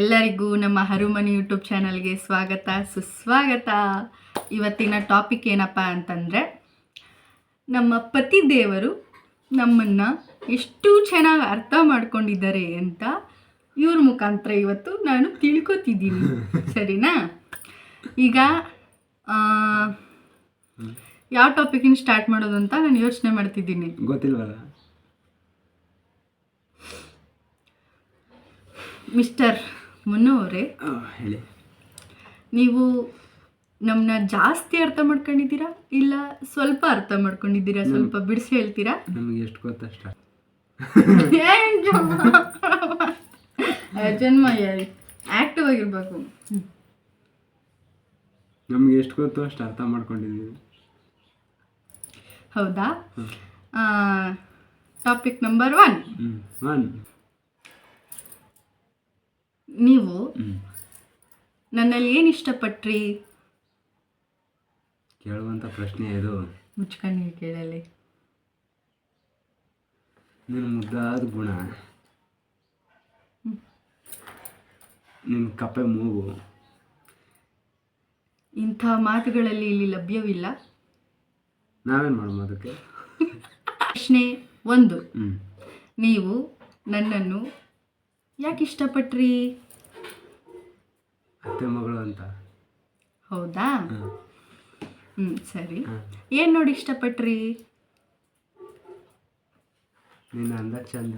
ಎಲ್ಲರಿಗೂ ನಮ್ಮ ಹರುಮನಿ ಯೂಟ್ಯೂಬ್ ಚಾನಲ್ಗೆ ಸ್ವಾಗತ ಸುಸ್ವಾಗತ. ಇವತ್ತಿನ ಟಾಪಿಕ್ ಏನಪ್ಪ ಅಂತಂದರೆ ನಮ್ಮ ಪತಿ ದೇವರು ನಮ್ಮನ್ನು ಎಷ್ಟು ಚೆನ್ನಾಗಿ ಅರ್ಥ ಮಾಡ್ಕೊಂಡಿದ್ದಾರೆ ಅಂತ ಇವ್ರ ಮುಖಾಂತರ ಇವತ್ತು ನಾನು ತಿಳ್ಕೊತಿದ್ದೀನಿ. ಸರಿನಾ? ಈಗ ಯಾವ ಟಾಪಿಕಿನ ಸ್ಟಾರ್ಟ್ ಮಾಡೋದು ಅಂತ ನಾನು ಯೋಚನೆ ಮಾಡ್ತಿದ್ದೀನಿ. ಗೊತ್ತಿಲ್ವಲ್ಲ? ಮಿಸ್ಟರ್ ಮುನ್ನು ಅವರೇ ಹೇಳಿ. ನೀವು ನಮ್ಮನ್ನ ಜಾಸ್ತಿ ಅರ್ಥ ಮಾಡ್ಕೊಂಡಿದ್ದೀರಾ? ಇಲ್ಲ ಸ್ವಲ್ಪ ಅರ್ಥ ಮಾಡ್ಕೊಂಡಿದ್ದೀರಾ? ಸ್ವಲ್ಪ ಬಿಡಿಸಿ ಹೇಳ್ತೀರಾ? ನಮಗೆ ಎಷ್ಟು ಗೊತ್ತಷ್ಟ ಜನ್ಮ? ಆಕ್ಟಿವ್ ಆಗಿರ್ಬೇಕು. ನಮಗೆ ಎಷ್ಟು ಗೊತ್ತು ಅಷ್ಟು ಅರ್ಥ ಮಾಡ್ಕೊಂಡಿದ್ದೀವಿ. ಹೌದಾ? ಟಾಪಿಕ್ ನಂಬರ್ ಒನ್ ಒನ್ ನೀವು ನನ್ನಲ್ಲಿ ಏನು ಇಷ್ಟಪಟ್ರಿ? ಕೇಳುವಂಥ ಪ್ರಶ್ನೆ ಇದು. ಮುಚ್ಕೊಂಡು ಕೇಳಲಿ. ನಿನ್ನ ಮುದ್ದಾದ ಗುಣ. ನಿನ್ನ ಕಪ್ಪೆ ಮೂಗು. ಇಂಥ ಮಾತುಗಳಲ್ಲಿ ಇಲ್ಲಿ ಲಭ್ಯವಿಲ್ಲ. ನಾವೇನು ಮಾಡೋಣ ಅದಕ್ಕೆ? ಪ್ರಶ್ನೆ ಒಂದು. ನೀವು ನನ್ನನ್ನು ಯಾಕೆ ಇಷ್ಟಪಟ್ರಿ? ಅತ್ತೆ ಮಗಳು ಅಂತ. ಹೌದಾ? ಹ್ಮ್ ಹ್ಞೂ ಸರಿ. ಏನ್ ಏನು ನೋಡಿ ಇಷ್ಟಪಟ್ರಿ? ನಿನ್ನ ಅಂದ ಚಂದ.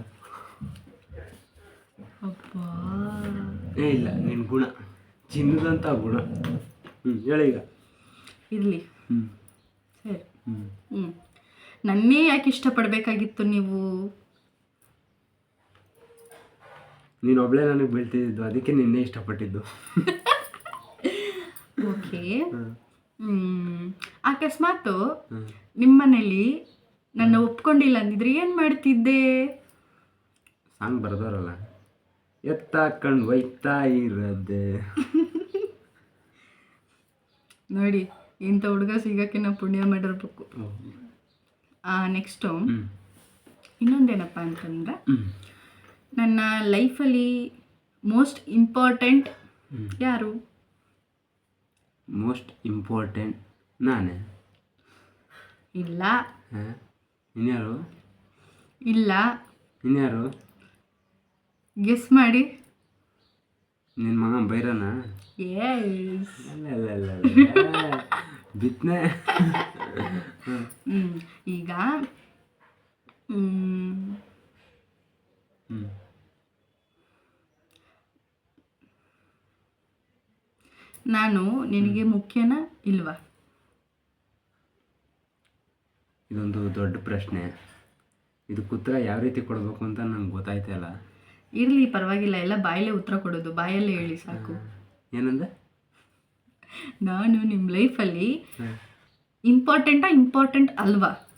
ಅಪ್ಪಾ ಏ ಇಲ್ಲ ನಿನ್ನ ಗುಣ. ಚಿನ್ನದಂಥ ಗುಣ. ಹ್ಞೂ ಹೇಳಿ ಈಗ. ಇರಲಿ. ಹ್ಞೂ ಸರಿ. ಹ್ಞೂ ಹ್ಞೂ ನನ್ನೇ ಯಾಕೆ ಇಷ್ಟಪಡಬೇಕಾಗಿತ್ತು ನೀವು? ನೀನು ಒಬ್ಳೆ ನನಗೆ ಬೀಳ್ತಿದ್ದು ಅದಕ್ಕೆ ನಿನ್ನೆ ಇಷ್ಟಪಟ್ಟಿದ್ದು. ಓಕೆ. ಅಕಸ್ಮಾತ್ ನಿಮ್ಮನೇಲಿ ನನ್ನ ಒಪ್ಕೊಂಡಿಲ್ಲ ಅಂದಿದ್ರೆ ಏನು ಮಾಡ್ತಿದ್ದೆ? ಸಾಂಗ್ ಬರ್ದವ್ರಲ್ಲ ಎತ್ತಾಕೊಂಡು ಒಯ್ತಾ ಇರದೆ. ನೋಡಿ ಇಂಥ ಹುಡುಗ ಸಿಗೋಕ್ಕೆ ನಾವು ಪುಣ್ಯ ಮಾಡಿರ್ಬೇಕು. ನೆಕ್ಸ್ಟು ಇನ್ನೊಂದೇನಪ್ಪ ಅಂತಂದ್ರೆ ನನ್ನ ಲೈಫಲ್ಲಿ ಮೋಸ್ಟ್ ಇಂಪಾರ್ಟೆಂಟ್ ಯಾರು? ಮೋಸ್ಟ್ ಇಂಪಾರ್ಟೆಂಟ್ ನಾನೇ. ಇಲ್ಲ. ಇನ್ಯಾರು? ಇಲ್ಲ. ಇನ್ಯಾರು? ಗೆಸ್ ಮಾಡಿ. ನಿನ್ನ ಮಗ ಬೈರನ ಬಿತ್ನೆ. ಈಗ ಹ್ಞೂ ನಾನು ನಿನಗೆ ಮುಖ್ಯನ ಇಲ್ವಾ? ಇದೊಂದು ದೊಡ್ಡ ಪ್ರಶ್ನೆ. ಇದಕ್ಕೆ ಉತ್ತರ ಯಾವ ರೀತಿ ಕೊಡಬೇಕು ಅಂತ ನಂಗೆ ಗೊತ್ತಾಯ್ತಾ ಇಲ್ಲ. ಇರಲಿ ಪರವಾಗಿಲ್ಲ. ಎಲ್ಲ ಬಾಯಲ್ಲೇ ಉತ್ತರ ಕೊಡೋದು. ಬಾಯಲ್ಲೇ ಹೇಳಿ ಸಾಕು. ಏನಂದ? ನಾನು ನಿಮ್ಮ ಲೈಫಲ್ಲಿ ಇಂಪಾರ್ಟೆಂಟಾ ಇಂಪಾರ್ಟೆಂಟ್ ಅಲ್ವಾ?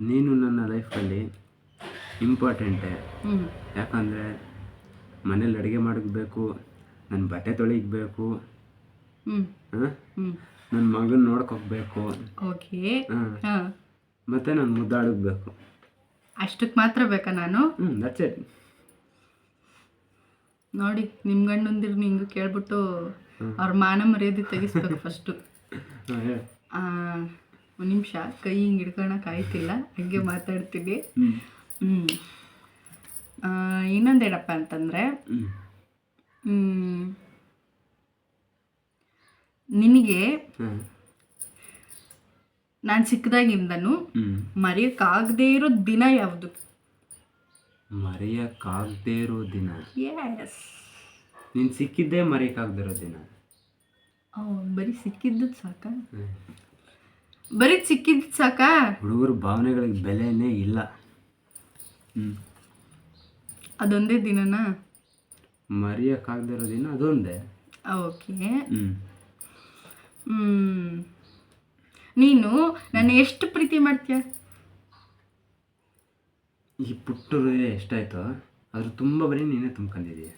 ನೀನು ನನ್ನ ಲೈಫಲ್ಲಿ ಇಂಪಾರ್ಟೆಂಟೇ. ಯಾಕಂದರೆ ಮನೇಲಿ ಅಡುಗೆ ಮಾಡಬೇಕು ನನ್ನ ಬಟ್ಟೆ ತೊಳಿಬೇಕು ನನ್ನ ಮಗನ ನೋಡ್ಕೋಬೇಕು ಹಾಂ. ನಾನು ಮುದ್ದಾಡಬೇಕು. ಅಷ್ಟಕ್ಕೆ ಮಾತ್ರ ಬೇಕಾ ನಾನು? ನೋಡಿ ನಿಮ್ಮ ಗಂಡಂದಿರು ನಿಂಗೆ ಕೇಳ್ಬಿಟ್ಟು ಅವ್ರ ಮಾನ ಮರ್ಯಾದೆ ತೆಗಿಸ್ಬೇಕು ಫಸ್ಟು ಒಂದು ನಿಮಿಷ ಕೈ ಹಿಂಗೆ ಹಿಡ್ಕೊಳಕ್ ಆಯ್ತಿಲ್ಲ ಹಂಗೆ ಮಾತಾಡ್ತೀನಿ. ಹ್ಞೂ ಇನ್ನೊಂದೇನಪ್ಪ ಅಂತಂದರೆ ನಿನಗೆ ನಾನು ಚಿಕ್ಕದಾಗಿಂದನು ಮರೆಯೋಕ್ಕಾಗದೇ ಇರೋ ದಿನ ಯಾವುದು? ಮರೆಯೋಕ್ಕಾಗದೇ ಇರೋ ದಿನ? ಎಸ್ ನೀನು ಸಿಕ್ಕಿದ್ದೇ ಮರೆಯೋಕ್ಕಾಗದಿರೋ ದಿನ. ಬರೀ ಸಿಕ್ಕಿದ್ದು ಸಾಕ? ಬರೀ ಸಿಕ್ಕಿದ್ದು ಸಾಕ? ಹುಡುಗರು ಭಾವನೆಗಳಿಗೆ ಬೆಲೆನೇ ಇಲ್ಲ. ಅದೊಂದೇ ದಿನನಾ? ಮರೆಯೋಕ್ಕಾಗದಿರೋ ದಿನ ಅದೊಂದೇ. ಓಕೆ. ನೀನು ನನ್ನ ಎಷ್ಟು ಪ್ರೀತಿ ಮಾಡ್ತೀಯ? ಈ ಪುಟ್ಟ ಹೃದಯ ಎಷ್ಟಾಯ್ತೋ ಅದ್ರ ತುಂಬ ಬರೀ ನೀನೇ ತುಂಬ್ಕೊಂಡಿದೀಯ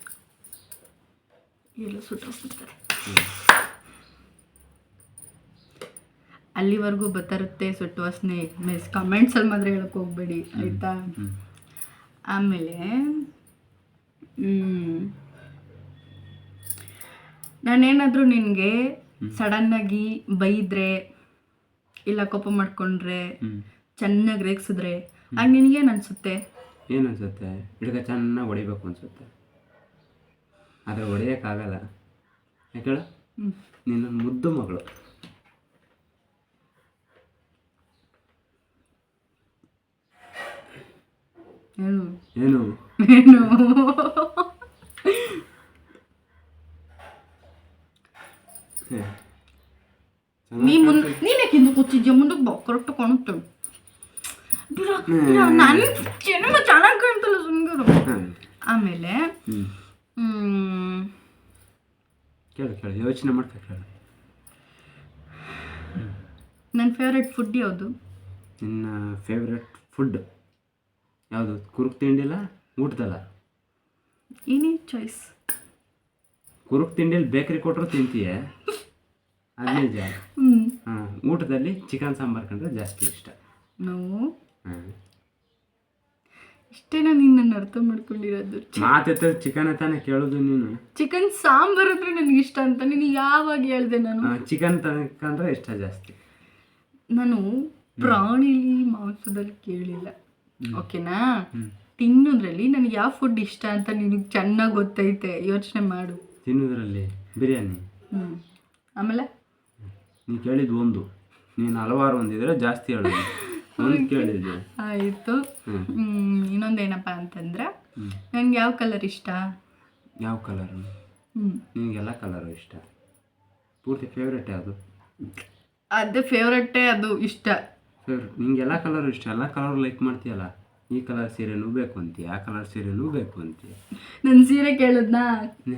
ಎಲ್ಲ ಸುಟ್ಟೋಗ್ಬಿಡ್ತಾರೆ ಅಲ್ಲಿವರೆಗೂ ಬತ್ತರುತ್ತೆ ಸುಟ್ಟು ಸ್ನೇಹಿತ ಮೆಸ್ ಕಮೆಂಟ್ಸಲ್ಲಿ ಮಾತ್ರ ಹೇಳಕ್ಕೆ ಹೋಗ್ಬೇಡಿ ಆಯಿತಾ? ಆಮೇಲೆ ಹ್ಮ್, ನಾನೇನಾದರೂ ನಿನಗೆ ಸಡನ್ನಾಗಿ ಬೈದ್ರೆ ಇಲ್ಲ ಕೋಪ ಮಾಡ್ಕೊಂಡ್ರೆ ಚೆನ್ನಾಗಿ ರೇಗಿಸಿದ್ರೆ ಆಗ ನಿನಗೇನು ಅನಿಸುತ್ತೆ? ಏನು ಅನಿಸುತ್ತೆ? ಹುಡುಗ ಚೆನ್ನಾಗಿ ಹೊಡಿಬೇಕು ಅನಿಸುತ್ತೆ. ಆದರೆ ಹೊಡೆಯೋಕ್ಕಾಗಲ್ಲ. ಯಾಕೆ ಹೇಳು? ನಿನ್ನ ಮುದ್ದು ಮಗಳು. ಏನು? ಏನು? ಏನು? ನೀ ಮುಂದೆ ನೀನೇ ತಿಂದು ಕೂತಿದ್ಯ? ಮುಂದಕ್ಕೆ ಬಾ ಕರೆಕ್ಟ್ ಕಾಣುತ್ತೆ. ಬಿಡ ಬಿಡ ನಾನು ಚೆನ್ನಾಗಿ ಕಾಣ್ತಲ್ಲ ಸುಂಗರು ಆಮೇಲೆ ಕೇಳು ಕೇಳು ಯೋಚನೆ ಮಾಡ್ತಾ ಕೇಳು. ನನ್ನ ಫೇವ್ರೆಟ್ ಫುಡ್ ಯಾವುದು? ನಿನ್ನ ಫೇವ್ರೆಟ್ ಫುಡ್ ಯಾವುದು ಕುರುಕ್ ತಿಂಡಿಲ್ಲ ಊಟದಲ್ಲ? ಏನೇ ಚಾಯ್ಸ್ ಕುರುಕ್ ತಿಂಡಿಲಿ ಬೇಕರಿ ಕೊಟ್ಟರು ತಿಂತೀಯ? ಅದೇ ಜಾ. ಹಾಂ ಊಟದಲ್ಲಿ ಚಿಕನ್ ಸಾಂಬಾರು ಕಂಡ್ರೆ ಜಾಸ್ತಿ ಇಷ್ಟ. ನಾವು? ಹಾಂ. ಇಷ್ಟೇನಾ ನಿನ್ನನ್ನು ನನ್ನ ಅರ್ಥ ಮಾಡ್ಕೊಂಡಿರೋದು. ಮಾತೆತ್ತ ಚಿಕನ್ ತಾನೇ ಕೇಳೋದು ನೀನು. ಚಿಕನ್ ಸಾಂಬಾರ್ ಅಂದ್ರೆ ನನಗೆ ಇಷ್ಟ ಅಂತ ನೀನು ಯಾವಾಗ ಹೇಳ್ದೆ ನಾನು? ಚಿಕನ್ ತನಕ ಇಷ್ಟ ಜಾಸ್ತಿ. ನಾನು ಪ್ರಾಣಿಲಿ ಮಾಂಸದಲ್ಲಿ ಕೇಳಿಲ್ಲ. ಓಕೆನಾ? ತಿನ್ನೋದ್ರಲ್ಲಿ ನನಗೆ ಯಾವ ಫುಡ್ ಇಷ್ಟ ಅಂತ ನಿನಗೆ ಚೆನ್ನಾಗಿ ಗೊತ್ತೈತೆ. ಯೋಚನೆ ಮಾಡು. ತಿನ್ನೋದ್ರಲ್ಲಿ ಬಿರಿಯಾನಿ. ಹ್ಞೂ ಆಮೇಲೆ? ನೀನು ಕೇಳಿದ್ದು ಒಂದು. ನೀನು ಹಲವಾರು ಒಂದಿದ್ರೆ ಜಾಸ್ತಿ ಹೇಳೋದು ಒಂದು ಕೇಳಿದ್ದೆ. ಆಯಿತು. ಇನ್ನೊಂದೇನಪ್ಪ ಅಂತಂದ್ರೆ ನನಗೆ ಯಾವ ಕಲರ್ ಇಷ್ಟ? ಯಾವ ಕಲರು ನಿನಗೆಲ್ಲ ಕಲರು ಇಷ್ಟ? ಪೂರ್ತಿ ಫೇವ್ರೆಟ್ ಯಾವುದು? ಅದೇ ಫೇವ್ರೇಟೇ ಅದು ಇಷ್ಟ. ಫೇವ್ರೆಟ್ ನಿಂಗೆಲ್ಲ ಕಲರ್ ಇಷ್ಟ ಎಲ್ಲ ಕಲರ್ ಲೈಕ್ ಮಾಡ್ತೀಯಲ್ಲ? ಈ ಕಲರ್ ಸೀರೆನೂ ಬೇಕು ಅಂತೀಯ ಆ ಕಲರ್ ಸೀರೆನೂ ಬೇಕು ಅಂತೀಯ? ನನ್ನ ಸೀರೆ ಕೇಳಿದ್ನಾ?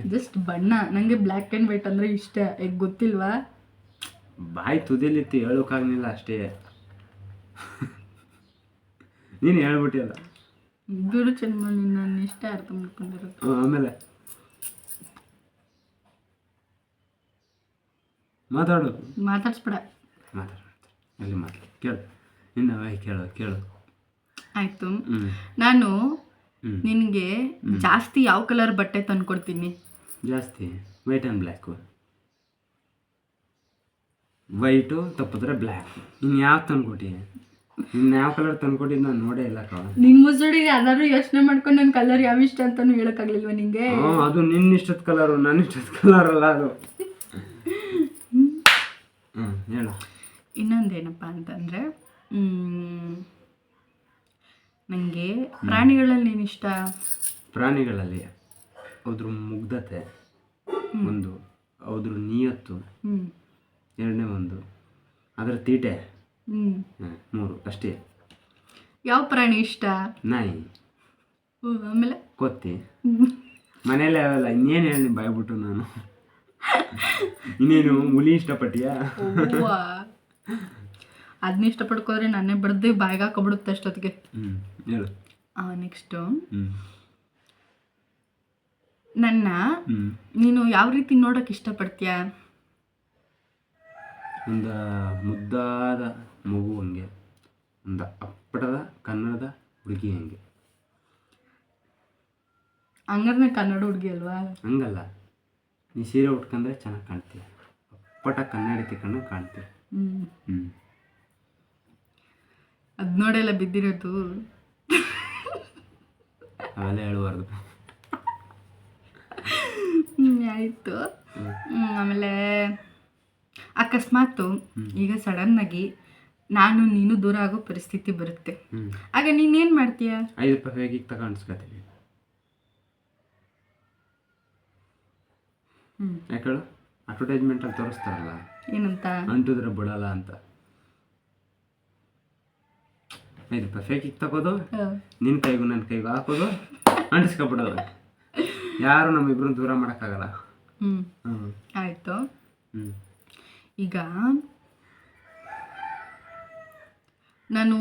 ಜಸ್ಟ್ ಬಣ್ಣ ನನಗೆ ಬ್ಲ್ಯಾಕ್ ಆ್ಯಂಡ್ ವೈಟ್ ಅಂದರೆ ಇಷ್ಟ ಈಗ ಗೊತ್ತಿಲ್ವಾ? ಬಾಯಿ ತುದಿಲಿತ್ತು ಹೇಳೋಕ್ಕಾಗಲಿಲ್ಲ ಅಷ್ಟೇ. ನೀನು ಹೇಳ್ಬಿಟ್ಟಿಯಲ್ಲ. ಬಿಡು ಚೆನ್ನ ನನ್ನ ಇಷ್ಟ ಅರ್ಥ ಮಾಡ್ಕೊಂಡಿರೋದು. ಆಮೇಲೆ. ಮಾತಾಡು. ಮಾತಾಡ್ಸ್ಬೇಡ. ಮಾತಾಡ ಎಲ್ಲಿ ಮಾತಾಡು. ಕೇಳು. ನಿನ್ನ ಕೇಳು ಕೇಳು. ಆಯಿತು. ನಾನು ನಿನಗೆ ಜಾಸ್ತಿ ಯಾವ ಕಲರ್ ಬಟ್ಟೆ ತಂದು ಕೊಡ್ತೀನಿ ಜಾಸ್ತಿ. ವೈಟ್ ಆ್ಯಂಡ್ ಬ್ಲ್ಯಾಕು ವೈಟು ತಪ್ಪಿದ್ರೆ ಬ್ಲ್ಯಾಕ್ ಇನ್ನು ಯಾವ ತಂದು ಕೊಡಿ ಇನ್ನು ಯಾವ ಕಲರ್ ತಂದ್ಕೊಟ್ಟಿದ್ದು ನಾನು ನೋಡೇ ಇಲ್ಲ ಕಣ. ನಿನ್ನ ಮುಸುಡಿ ಯಾರಾದ್ರೂ ಯೋಚನೆ ಮಾಡ್ಕೊಂಡು ನನ್ನ ಕಲರ್ ಯಾವ ಇಷ್ಟ ಅಂತಾನು ಹೇಳೋಕ್ಕಾಗಲಿಲ್ವ ನಿಂಗೆ? ಹ್ಞೂ ಅದು ನಿನ್ನ ಇಷ್ಟದ ಕಲರು ನನ್ನ ಇಷ್ಟದ ಕಲರ್ ಅಲ್ಲ ಅದು. ಹ್ಞೂ ಹೇಳು. ಇನ್ನೊಂದೇನಪ್ಪ ಅಂತಂದರೆ ನನಗೆ ಪ್ರಾಣಿಗಳಲ್ಲಿ ಇಷ್ಟ ಪ್ರಾಣಿಗಳಲ್ಲಿ ಅದ್ರ ಮುಗ್ಧತೆ ಒಂದು ಅದ್ರ ನಿಯತ್ತು ಎರಡನೇ ಒಂದು ಅದರ ತೀಟೆ ಮೂರು ಅಷ್ಟೇ. ಯಾವ ಪ್ರಾಣಿ ಇಷ್ಟ? ನಾಯಿ. ಆಮೇಲೆ? ಕೊತ್ತಿ. ಮನೇಲೆ ಅವೆಲ್ಲ ಇನ್ನೇನು ಹೇಳಿ ಬಾಯ್ಬಿಟ್ಟು ನಾನು? ಇನ್ನೇನು ಹುಲಿ ಇಷ್ಟಪಟ್ಟಿಯಾ? ಅದನ್ನ ಇಷ್ಟಪಡ್ಕೋದ್ರೆ ನನ್ನೇ ಬಡ್ದು ಬಾಯಿಗೆ ಹಾಕೊಬಿಡುತ್ತೆ ಅಷ್ಟೊತ್ತಿಗೆ. ನೆಕ್ಸ್ಟು ನನ್ನ ನೀನು ಯಾವ ರೀತಿ ನೋಡಕ್ ಇಷ್ಟಪಡ್ತೀಯ? ಒಂದು ಮುದ್ದಾದ ಮಗು ಹಂಗೆ ಒಂದು ಅಪ್ಪಟದ ಕನ್ನಡದ ಹುಡುಗಿ ಹಂಗೆ. ಹಂಗಾದ್ರೆ ಕನ್ನಡ ಹುಡುಗಿ ಅಲ್ವಾ? ಹಂಗಲ್ಲ. ನೀ ಸೀರೆ ಉಟ್ಕೊಂಡ್ರೆ ಚೆನ್ನಾಗಿ ಕಾಣ್ತೀಯ. ಅಪ್ಪಟ ಕನ್ನಡತಿ ಕಣ್ಣು ಕಾಣ್ತೀಯ. ಹ್ಞೂ ಹ್ಞೂ ಅದು ನೋಡೆಲ್ಲ ಬಿದ್ದಿರೋದು ಅವೆಲ್ಲ ಹೇಳಬಾರ್ದು ಆಯಿತು. ಆಮೇಲೆ ಅಕಸ್ಮಾತು ಈಗ ಸಡನ್ನಾಗಿ ನಾನು ನೀನು ದೂರ ಆಗೋ ಪರಿಸ್ಥಿತಿ ಬರುತ್ತೆ. ಆಗ ನೀನೇನು ಮಾಡ್ತೀಯ? ಐದು ರೂಪಾಯಿ ಹೇಗಿಗೆ ತಗೊಂಡ್ಸ್ಕೊತೀನಿ ಯಾಕೆ ಹೇಳು ಅಡ್ವರ್ಟೈಸ್ಮೆಂಟಲ್ಲಿ ತೋರಿಸ್ತಾರಲ್ಲ. ಏನಂತ? ಅಂಟಿದ್ರೆ ಬಿಡಲ್ಲ ಅಂತ. ಐದು ರೂಪಾಯಿ ಫೇಕಿಗೆ ತಗೋದು. ನಿನ್ನ ಕೈಗೂ ನನ್ನ ಕೈಗೂ ಹಾಕೋದು. ಅಂಟಿಸ್ಕೊಬಿಡೋದು ಯಾರು ನಮ್ಮಿಬ್ರು ದೂರ ಮಾಡೋಕ್ಕಾಗಲ್ಲ. ಹ್ಞೂ ಆಯಿತು. ಈಗ ನಾನು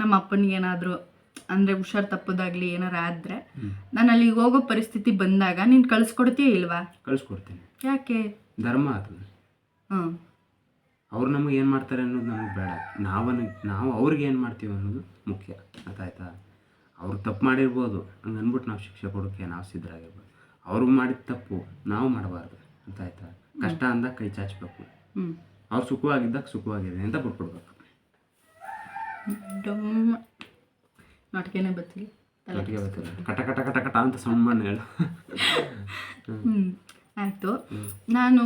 ನಮ್ಮ ಅಪ್ಪನಿಗೆ ಏನಾದರೂ ಅಂದರೆ ಹುಷಾರ್ ತಪ್ಪದಾಗ್ಲಿ ಏನಾರು ಆದರೆ ನಾನು ಅಲ್ಲಿಗೆ ಹೋಗೋ ಪರಿಸ್ಥಿತಿ ಬಂದಾಗ ನೀನು ಕಳಿಸ್ಕೊಡ್ತೀಯ ಇಲ್ವಾ? ಕಳಿಸ್ಕೊಡ್ತೀನಿ. ಯಾಕೆ? ಧರ್ಮ ಅದು. ಹ್ಞೂ ಅವ್ರು ನಮಗೆ ಏನು ಮಾಡ್ತಾರೆ ಅನ್ನೋದು ನಮಗೆ ಬೇಡ. ನಾವನ್ನು ನಾವು ಅವ್ರಿಗೆ ಏನು ಮಾಡ್ತೀವಿ ಅನ್ನೋದು ಮುಖ್ಯ. ಗೊತ್ತಾಯ್ತಾ ಅವ್ರು ತಪ್ಪು ಮಾಡಿರ್ಬೋದು. ಹಂಗೆ ಅಂದ್ಬಿಟ್ಟು ನಾವು ಶಿಕ್ಷೆ ಕೊಡೋಕ್ಕೆ ನಾವು ಸಿದ್ಧರಾಗಿರ್ಬೋದು. ಅವ್ರಿಗೆ ಮಾಡಿದ ತಪ್ಪು ನಾವು ಮಾಡಬಾರ್ದು. ಅಂತ ಆಯ್ತಾ ಕಷ್ಟ ಅಂದಾಗ ಕೈ ಚಾಚಬೇಕು. ಅವ್ರು ಸುಖವಾಗಿದ್ದಾಗ ಸುಖವಾಗಿದೆ ಅಂತ ಬಿಟ್ಬಿಡ್ಬೇಕು. ನಾಟಕನೇ ಕಟ ಕಟ ಕಟ ಕಟ ಅಂತ ಸಣ್ಣ ಹೇಳು. ಆಯಿತು. ನಾನು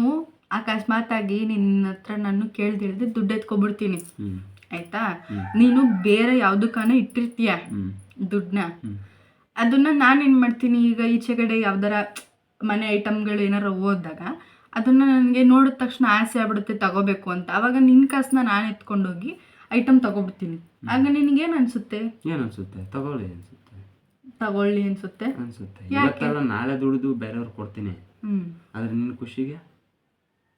ಅಕಸ್ಮಾತಾಗಿ ನಿನ್ನ ಹತ್ರ ನಾನು ಕೇಳ್ದಿಳ್ದೆ ದುಡ್ಡು ಎತ್ಕೊಬಿಡ್ತೀನಿ ಆಯ್ತಾ? ನೀನು ಬೇರೆ ಯಾವುದಕ್ಕಾನ ಇಟ್ಟಿರ್ತೀಯ ದುಡ್ಡನ್ನ? ಅದನ್ನ ನಾನು ಏನು ಮಾಡ್ತೀನಿ? ಈಗ ಈಚೆ ಕಡೆ ಯಾವ್ದಾರ ಮನೆ ಐಟಮ್ಗಳು ಏನಾರು ಹೋದಾಗ ಅದನ್ನ ನನಗೆ ನೋಡಿದ ತಕ್ಷಣ ಆಸೆ ಆಗ್ಬಿಡುತ್ತೆ ತಗೋಬೇಕು ಅಂತ. ಅವಾಗ ನಿನ್ನ ಕಾಸನ್ನ ನಾನು ಎತ್ಕೊಂಡೋಗಿ ಐಟಮ್ ತಗೋಬಿಡ್ತೀನಿ. ಆಗ ನಿನಗೇನು ಅನ್ಸುತ್ತೆ? ಏನು ಅನ್ಸುತ್ತೆ? ತಗೊಳ್ಳಿ ಅನ್ಸುತ್ತೆ. ತಗೊಳ್ಳಿ ಅನ್ಸುತ್ತೆ. ಅನ್ಸುತ್ತೆ. ಯಾಕೆ? ನಾಳೆ ದುಡಿದು ಬೇರೆಯವ್ರಿಗೆ ಕೊಡ್ತೀನಿ. ಆದರೆ ನಿನ್ನ ಖುಷಿಗೆ?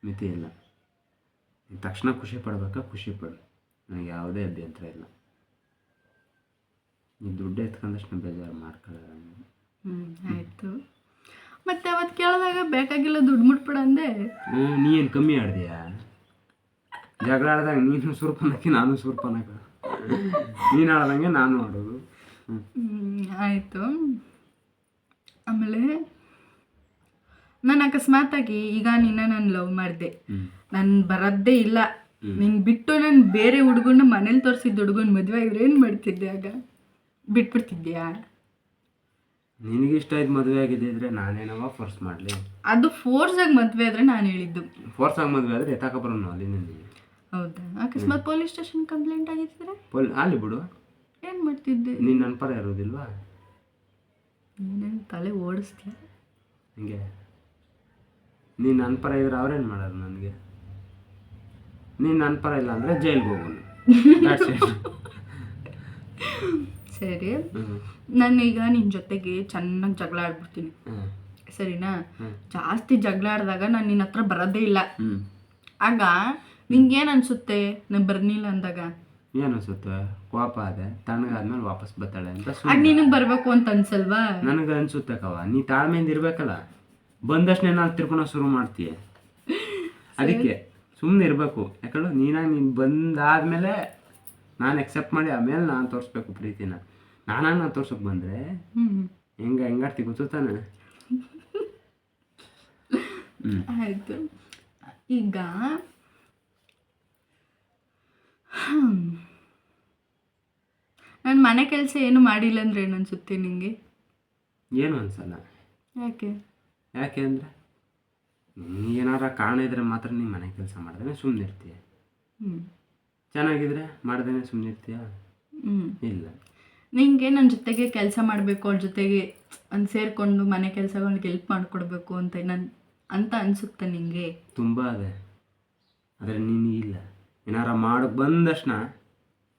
ಮಿತಿ ಇಲ್ಲ ತಕ್ಷಣ ಖುಷಿ ಪಡ್ಬೇಕಾ? ಖುಷಿ ಪಡು. ನನಗೆ ಯಾವುದೇ ಅಭ್ಯಂತರ ಇಲ್ಲ. ನೀನು ದುಡ್ಡು ಎತ್ಕೊಂಡಷ್ಟು ಬೇಜಾರು ಮಾಡ್ಕೊಳ್ಳಲ್ಲ. ಹ್ಞೂ ಆಯಿತು. ಮತ್ತೆ ಅವತ್ತು ಕೇಳಿದಾಗ ಬೇಕಾಗಿಲ್ಲ ದುಡ್ಡು ಮುಟ್ಬಿಡ ಅಂದೆ. ಹ್ಞೂ ನೀ ಏನು ಕಮ್ಮಿ ಆಡ್ದೀಯಾ? ಜಗಳ ಆಡಿದಾಗ ನೀನು ಸುರ್ಪನಕ್ಕೆ ನಾನು ಸುರ್ಪನಕ ನೀನು ಆಡ್ದಂಗೆ ನಾನು ಆಡೋದು. ಆಯಿತು. ಆಮೇಲೆ ನಾನು ಅಕಸ್ಮಾತಾಗಿ ಈಗ ನಿನ್ನ ನಾನು ಲವ್ ಮಾಡಿದೆ. ನಾನು ಬರದ್ದೇ ಇಲ್ಲ. ನಿನ್ ಬಿಟ್ಟು ನಾನು ಬೇರೆ ಹುಡುಗನ ಮನೇಲಿ ತೋರಿಸಿದ ಹುಡುಗನ ಮದುವೆ ಆಗಿದ್ರೆ ಏನು ಮಾಡ್ತಿದ್ದೆ ಆಗ? ಬಿಟ್ಬಿಡ್ತಿದ್ಯಾ? ನಿನಗೆ ಇಷ್ಟ ಆಯ್ತು ಮದುವೆ ಆಗಿದೆ ಇದ್ರೆ ನಾನೇನವ ಫೋರ್ಸ್ ಮಾಡಲಿ? ಅದು ಫೋರ್ಸಾಗಿ ಮದುವೆ ಆದ್ರೆ ನಾನು ಹೇಳಿದ್ದು. ಫೋರ್ಸ್ ಆಗಿ ಮದುವೆ ಆದರೆ ಎತ್ತಾಕಬರೋನು ಅಲ್ಲಿ ನಿನಗೆ. ಹೌದಾ? ಅಕಸ್ಮಾತ್ ಪೊಲೀಸ್ ಸ್ಟೇಷನ್ ಕಂಪ್ಲೇಂಟ್ ಆಗಿದ್ರೆ? ಪೊಲ್ ಅಲ್ಲಿ ಬಿಡು. ಏನು ಮಾಡ್ತಿದ್ದೆ? ನೀನು ನನ್ನ ಪರ ಇರೋದಿಲ್ವಾ? ನೀನೇನು ತಲೆ ಓಡಿಸ್ತೀಯ? ಹಿಂಗೆ. ನೀನು ನನ್ನ ಪರ ಇದ್ರೆ ಅವ್ರೇನು ಮಾಡೋರು ನನಗೆ? ನೀನು ನನ್ನ ಪರ ಇಲ್ಲ ಅಂದರೆ ಜೈಲ್ಗೆ ಹೋಗೋನು. ಸರಿ. ನಾನೀಗ ನಿನ್ನ ಜೊತೆಗೆ ಚೆನ್ನಾಗಿ ಜಗಳ ಆಡ್ಬಿಡ್ತೀನಿ. ಸರಿನಾ? ಜಾಸ್ತಿ ಜಗಳ ಆಡಿದಾಗ ನಾನು ನಿನ್ನ ಹತ್ರ ಬರೋದೇ ಇಲ್ಲ. ಆಗ ನಿಂಗೇನು ಅನ್ಸುತ್ತೆ? ನಾನು ಬರ್ನಿಲ್ಲ ಅಂದಾಗ? ಏನು ಅನ್ಸುತ್ತೆ? ಕೋಪ ಅದೆ ತಣ್ಣಗಾದ್ಮೇಲೆ ವಾಪಸ್ ಬರ್ತಾಳೆ ಅಂತ ನಿನಗೆ ಬರಬೇಕು ಅಂತ ಅನ್ಸಲ್ವಾ? ನನಗೆ ಅನ್ಸುತ್ತೆ ಕವ ನೀ ತಾಳ್ಮೆಯಿಂದ ಇರ್ಬೇಕಲ್ಲ. ಬಂದಷ್ಟೇ ನಾನು ತಿರ್ಕೊಳ ಶುರು ಮಾಡ್ತೀಯ. ಅದಕ್ಕೆ ಸುಮ್ಮನೆ ಇರಬೇಕು. ಯಾಕಂದ್ರೆ ನೀನಾಗಿ ನೀನು ಬಂದಾದ್ಮೇಲೆ ನಾನು ಎಕ್ಸೆಪ್ಟ್ ಮಾಡಿ ಆಮೇಲೆ ನಾನು ತೋರಿಸ್ಬೇಕು ಪ್ರೀತಿನ. ನಾನಾಗಿ ನಾನು ತೋರ್ಸೋಕೆ ಬಂದರೆ ಹೆಂಗೆ ಹೆಂಗ ಹೆಂಗಾಡ್ತಿ ಗೊತ್ತು ತಾನೆ? ಹ್ಞೂ ಆಯಿತು. ಈಗ ನಾನು ಮನೆ ಕೆಲಸ ಏನು ಮಾಡಿಲ್ಲ ಅಂದ್ರೆ ಏನು ಅನ್ಸುತ್ತೆ ನಿಂಗೆ? ಏನು ಅನ್ಸಲ್ಲ. ಯಾಕೆ? ಯಾಕೆ ಅಂದರೆ ಏನಾರ ಕಾರಣ ಇದ್ರೆ ಮಾತ್ರ ನೀನು ಮನೆ ಕೆಲಸ ಮಾಡಿದ್ರೆ ಸುಮ್ಮನೆ ಇರ್ತೀಯ. ಹ್ಞೂ ಚೆನ್ನಾಗಿದ್ರೆ ಮಾಡ್ದೇನೆ ಸುಮ್ಮನೆ ಇರ್ತೀಯ? ಹ್ಞೂ ಇಲ್ಲ. ನಿಂಗೆ ನನ್ನ ಜೊತೆಗೆ ಕೆಲಸ ಮಾಡಬೇಕು ಅವ್ರ ಜೊತೆಗೆ ಒಂದು ಸೇರಿಕೊಂಡು ಮನೆ ಕೆಲಸಗಳಿಗೆ ಹೆಲ್ಪ್ ಮಾಡಿಕೊಡ್ಬೇಕು ಅಂತ ನನ್ನ ಅಂತ ಅನಿಸುತ್ತೆ ನಿಂಗೆ? ತುಂಬ ಅದೇ. ಆದರೆ ನೀನು ಇಲ್ಲ. ಏನಾರ ಮಾಡಕ್ಕೆ ಬಂದಕ್ಷಣ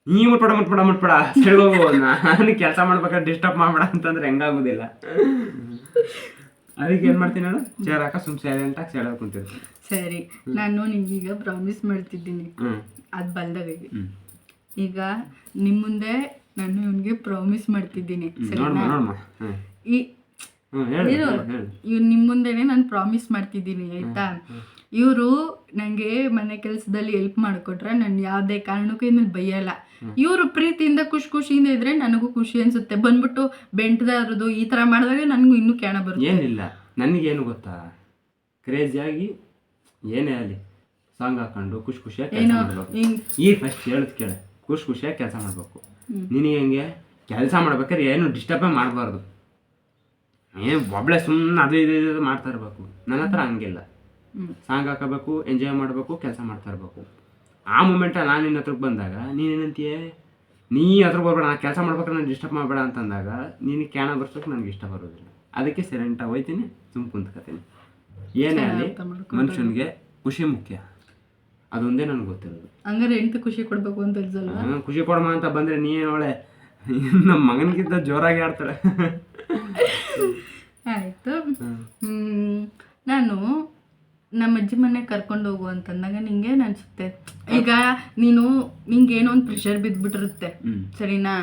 ನೀ ಮುಟ್ಬೇಡ ಮುಟ್ಬೇಡ ಮುಟ್ಬೇಡ. ಹೋಗು ನಾನು ಕೆಲಸ ಮಾಡ್ಬೇಕಾದ್ರೆ ಡಿಸ್ಟರ್ಬ್ ಮಾಡ್ಬೇಡ ಅಂತಂದ್ರೆ ಹೆಂಗಾಗೋದಿಲ್ಲ. ಅದಕ್ಕೆ ಏನು ಮಾಡ್ತೀನಿ ನಾನು ಚೇರ್ ಹಾಕ ಸುಮ್ ಸೈಲೆಂಟಾಗಿ ಸೈಡಲ್ಲಿ ಕುಂತಿರ್ತೀನಿ ಸರಿ ನಾನು ನಿಂಗೀಗ ಪ್ರಾಮಿಸ್ ಮಾಡ್ತಿದ್ದೀನಿ. ಅದು ಬಲ್ದಾಗ ಈಗ ನಿಮ್ಮ ಮುಂದೆ ನಾನು ಇವನಿಗೆ ಪ್ರಾಮಿಸ್ ಮಾಡ್ತಿದ್ದೀನಿ ಸರಿನಾ? ಈ ಇವ್ರು ನಿಮ್ಮ ಮುಂದೆನೆ ನಾನು ಪ್ರಾಮಿಸ್ ಮಾಡ್ತಿದ್ದೀನಿ ಆಯ್ತಾ? ಇವರು ನನಗೆ ಮನೆ ಕೆಲಸದಲ್ಲಿ ಹೆಲ್ಪ್ ಮಾಡಿಕೊಟ್ರೆ ನಾನು ಯಾವುದೇ ಕಾರಣಕ್ಕೂ ಇನ್ನು ಬೈಯಲ್ಲ. ಇವರು ಪ್ರೀತಿಯಿಂದ ಖುಷಿ ಖುಷಿಯಿಂದ ಇದ್ರೆ ನನಗೂ ಖುಷಿ ಅನ್ಸುತ್ತೆ. ಬಂದ್ಬಿಟ್ಟು ಬೆಂಟದಾರದು ಈ ತರ ಮಾಡಿದಾಗ ನನಗೂ ಇನ್ನೂ ಕೆಣ ಬರುತ್ತೆ. ಏನಿಲ್ಲ. ನನಗೇನು ಗೊತ್ತಾ? ಕ್ರೇಜಿಯಾಗಿ ಏನೇ ಆಗಲಿ ಸಾಂಗ್ ಹಾಕೊಂಡು ಖುಷಿ ಖುಷಿಯಾಗಿ ಕೆಲಸ ಏನೋ ಮಾಡಬೇಕು. ಹಿಂಗ್ ಫಸ್ಟ್ ಹೇಳದ್ ಕೇಳ. ಖುಷಿ ಖುಷಿಯಾಗಿ ಕೆಲಸ ಮಾಡಬೇಕು. ನಿನಗೆ ಹೆಂಗೆ? ಕೆಲಸ ಮಾಡ್ಬೇಕಾದ್ರೆ ಏನು ಡಿಸ್ಟರ್ಬೇ ಮಾಡಬಾರ್ದು. ಏನು ಒಬ್ಳೆ ಸುಮ್ಮನೆ ಅದು ಇದು ಇದು ಮಾಡ್ತಾ ಇರಬೇಕು. ನನ್ನ ಹತ್ರ ಹಂಗಿಲ್ಲ. ಸಾಂಗ್ ಹಾಕಬೇಕು ಎಂಜಾಯ್ ಮಾಡಬೇಕು ಕೆಲಸ ಮಾಡ್ತಾ ಇರಬೇಕು. ಆ ಮೂಮೆಂಟ ನಾನು ನಿನ್ನ ಹತ್ರಕ್ಕೆ ಬಂದಾಗ ನೀನೇನಂತೀಯ ನೀ ಹತ್ರ ಬರ್ಬೇಡ ನಾನು ಕೆಲಸ ಮಾಡ್ಬೇಕಾದ್ರೆ ನಾನು ಡಿಸ್ಟರ್ಬ್ ಮಾಡಬೇಡ ಅಂತಂದಾಗ ನೀನು ಕ್ಯಾಣ ಬರ್ಸೋಕೆ ನನಗೆ ಇಷ್ಟ ಬರೋದಿಲ್ಲ. ಅದಕ್ಕೆ ಸೈಲೆಂಟಾಗಿ ಹೋಯ್ತೀನಿ ಸುಮ್ಮ ಕುಂತ್ಕೋತೀನಿ ಏನೇ ಆಗಲಿ ಅರ್ಥ ಮನುಷ್ಯನಿಗೆ ಖುಷಿ ಮುಖ್ಯ. ಅದೊಂದೇ ನನಗೆ ಗೊತ್ತಿರೋದು. ಹಂಗಾರೆ ಎಂಟು ಖುಷಿ ಕೊಡಬೇಕು ಅಂತ ಅನ್ಸಲ್ವಾ ಹ್ಮ್, ಖುಷಿ ಕೊಡಮ್ಮ ಅಂತ ಬಂದರೆ ನೀ ಏನೋಳೆ ನಮ್ಮ ಮಗನಿಗಿಂತ ಜೋರಾಗಿ ಆಡ್ತಾಳೆ. ಆಯಿತು. ನಾನು ನಮ್ಮ ಅಜ್ಜಿ ಮನೆಗೆ ಕರ್ಕೊಂಡು ಹೋಗು ಅಂತಂದಾಗ ನಿಂಗೆ ಅನ್ಸುತ್ತೆ? ಈಗ ನೀನು ನಿಂಗೆ ಏನೋ ಒಂದು ಪ್ರೆಷರ್ ಬಿದ್ಬಿಟ್ಟಿರುತ್ತೆ ಹ್ಮ್. ಸರಿನಾ?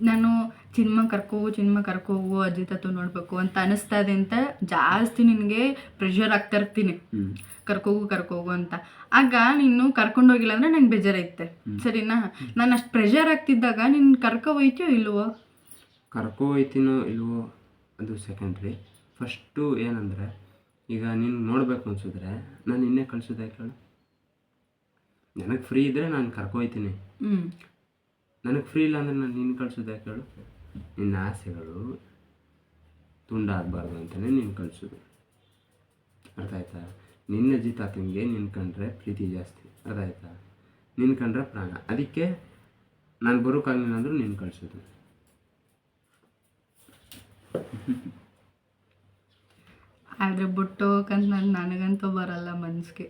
ನಾನು ಚಿನ್ಮ ಕರ್ಕೋಗು ಚಿನ್ಮ ಕರ್ಕೋಗು ಅಜ್ಜಿ ತತ್ವ ನೋಡ್ಬೇಕು ಅಂತ ಅನಿಸ್ತಾ ಇದೆ ಅಂತ ಜಾಸ್ತಿ ನಿನಗೆ ಪ್ರೆಷರ್ ಆಗ್ತಾ ಇರ್ತೀನಿ. ಕರ್ಕೋಗು ಕರ್ಕೋಗು ಅಂತ. ಆಗ ನೀನು ಕರ್ಕೊಂಡೋಗಿಲ್ಲ ಅಂದ್ರೆ ನಂಗೆ ಬೇಜಾರೈತೆ ಸರಿನಾ? ನಾನು ಅಷ್ಟು ಪ್ರೆಷರ್ ಆಗ್ತಿದ್ದಾಗ ನೀನು ಕರ್ಕೊ ಹೋಯ್ತೀಯೋ ಇಲ್ವೋ? ಕರ್ಕೊ ಹೋಯ್ತೀನೋ ಇಲ್ವೋ ಅದು ಸೆಕೆಂಡ್ರಿ ಫಸ್ಟು ಏನಂದರೆ ಈಗ ನೀನು ನೋಡಬೇಕು ಅನ್ಸಿದ್ರೆ ನಾನು ಇನ್ನೇ ಕಳಿಸೋದೆ ಕೇಳು ನನಗೆ ಫ್ರೀ ಇದ್ದರೆ ನಾನು ಕರ್ಕೊಯ್ತೀನಿ. ನನಗೆ ಫ್ರೀ ಇಲ್ಲ ಅಂದರೆ ನಾನು ನಿನ್ನ ಕಳಿಸೋದೆ ಕೇಳು ನಿನ್ನ ಆಸೆಗಳು ತುಂಡಾಗಬಾರ್ದು ಅಂತಲೇ ನೀನು ಕಳಿಸೋದು. ಅರ್ಥ ಆಯ್ತಾ? ನಿನ್ನ ಅಜ್ಜಿ ತಿಂಗೆ ನಿನ್ನ ಕಂಡ್ರೆ ಪ್ರೀತಿ ಜಾಸ್ತಿ. ಅರ್ಥ ಆಯ್ತಾ? ನಿನ್ನ ಕಂಡ್ರೆ ಪ್ರಾಣ. ಅದಕ್ಕೆ ನಾನು ಬರೋಕ್ಕಾಗಲಿಲ್ಲ ಅಂದರೂ ನೀನು ಕಳಿಸೋದು. ಆದರೆ ಹೋಗಕ್ಕಂತ ನಾನು ನನಗಂತೂ ಬರಲ್ಲ ಮನ್ಸ್ಗೆ.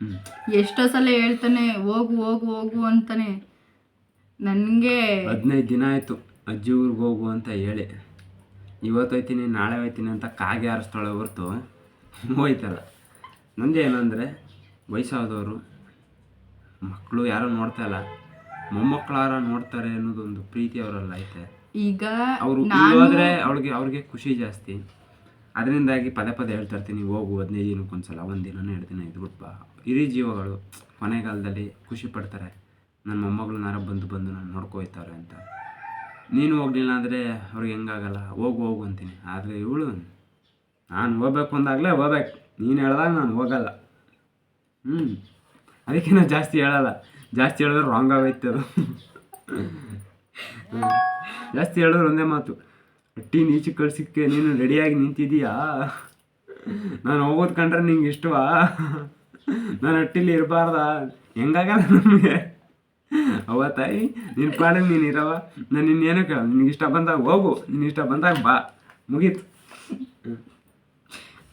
ಹ್ಞೂ ಎಷ್ಟೋ ಸಲ ಹೇಳ್ತಾನೆ ಹೋಗು ಹೋಗು ಹೋಗು ಅಂತಾನೆ. ನನಗೆ ಹದಿನೈದು ದಿನ ಆಯಿತು ಅಜ್ಜಿ ಊರಿಗೆ ಹೋಗು ಅಂತ ಹೇಳಿ. ಇವತ್ತು ಹೋಯ್ತೀನಿ ನಾಳೆ ಹೋಯ್ತೀನಿ ಅಂತ ಕಾಗೆ ಆರಿಸ್ತಾಳೆ ಹೊರ್ತು. ಹೋಯ್ತಲ್ಲ. ನಂದು ಏನಂದರೆ ವಯಸ್ಸಾದವರು ಮಕ್ಕಳು ಯಾರೂ ನೋಡ್ತಾ ಇಲ್ಲ. ಮೊಮ್ಮಕ್ಕಳಾರ ನೋಡ್ತಾರೆ ಅನ್ನೋದೊಂದು ಪ್ರೀತಿ ಅವರಲ್ಲ ಐತೆ ಈಗ ಅವರು ಹೋದ್ರೆ ಅವ್ರಿಗೆ ಅವ್ರಿಗೆ ಖುಷಿ ಜಾಸ್ತಿ. ಅದರಿಂದಾಗಿ ಪದೇ ಪದೇ ಹೇಳ್ತಾ ಇರ್ತೀನಿ, ಹೋಗು, ಹದಿನೈದು ದಿನಕ್ಕೆ ಒಂದ್ಸಲ ಒಂದು ದಿನನೂ ಎರಡು ದಿನ ಇದ್ಬಿಟ್ಟು ಬಾ. ಹಿರಿ ಜೀವಗಳು ಕೊನೆಗಾಲದಲ್ಲಿ ಖುಷಿ ಪಡ್ತಾರೆ. ನನ್ನ ಮೊಮ್ಮಗಳನ್ನಾರ ಬಂದು ಬಂದು ನಾನು ನೋಡ್ಕೊಯ್ತಾರೆ ಅಂತ. ನೀನು ಹೋಗ್ಲಿಲ್ಲ ಅಂದರೆ ಅವ್ರಿಗೆ ಹೆಂಗಾಗಲ್ಲ? ಹೋಗು ಹೋಗು ಅಂತೀನಿ. ಆದರೆ ಇವಳು, ನಾನು ಹೋಗ್ಬೇಕು ಅಂದಾಗಲೇ ಹೋಗ್ಬೇಕು. ನೀನು ಹೇಳ್ದಾಗ ನಾನು ಹೋಗಲ್ಲ. ಹ್ಞೂ ಅದಕ್ಕೆ ನಾನು ಜಾಸ್ತಿ ಹೇಳಲ್ಲ. ಜಾಸ್ತಿ ಹೇಳಿದ್ರೆ ರಾಂಗ್ ಹ್ಮ್. ಜಾಸ್ತಿ ಹೇಳಿದ್ರೆ ಒಂದೇ ಮಾತು. ಅಟ್ಟಿ ನೀಚು ಕಳ್ಸಿಕ್ಕೆ ನೀನು ರೆಡಿಯಾಗಿ ನಿಂತಿದೀಯಾ? ನಾನು ಹೋಗೋದು ಕಂಡ್ರೆ ನಿಂಗೆ ಇಷ್ಟವಾ? ನಾನು ಅಟ್ಟಿಲಿ ಇರಬಾರ್ದ? ಹೆಂಗಾಗಲ್ಲ ನಮಗೆ? ಅವ್ವ ತಾಯಿ ನಿನ್ನ ಪಾಡಲ್ಲಿ ನೀನು ಇರವ ನಾನು ನಿನ್ನೇನು ಕೇಳ ನಿನಗೆ ಇಷ್ಟ ಬಂದಾಗ ಹೋಗು. ನಿನ್ನ ಇಷ್ಟ ಬಂದಾಗ ಬಾ. ಮುಗೀತು.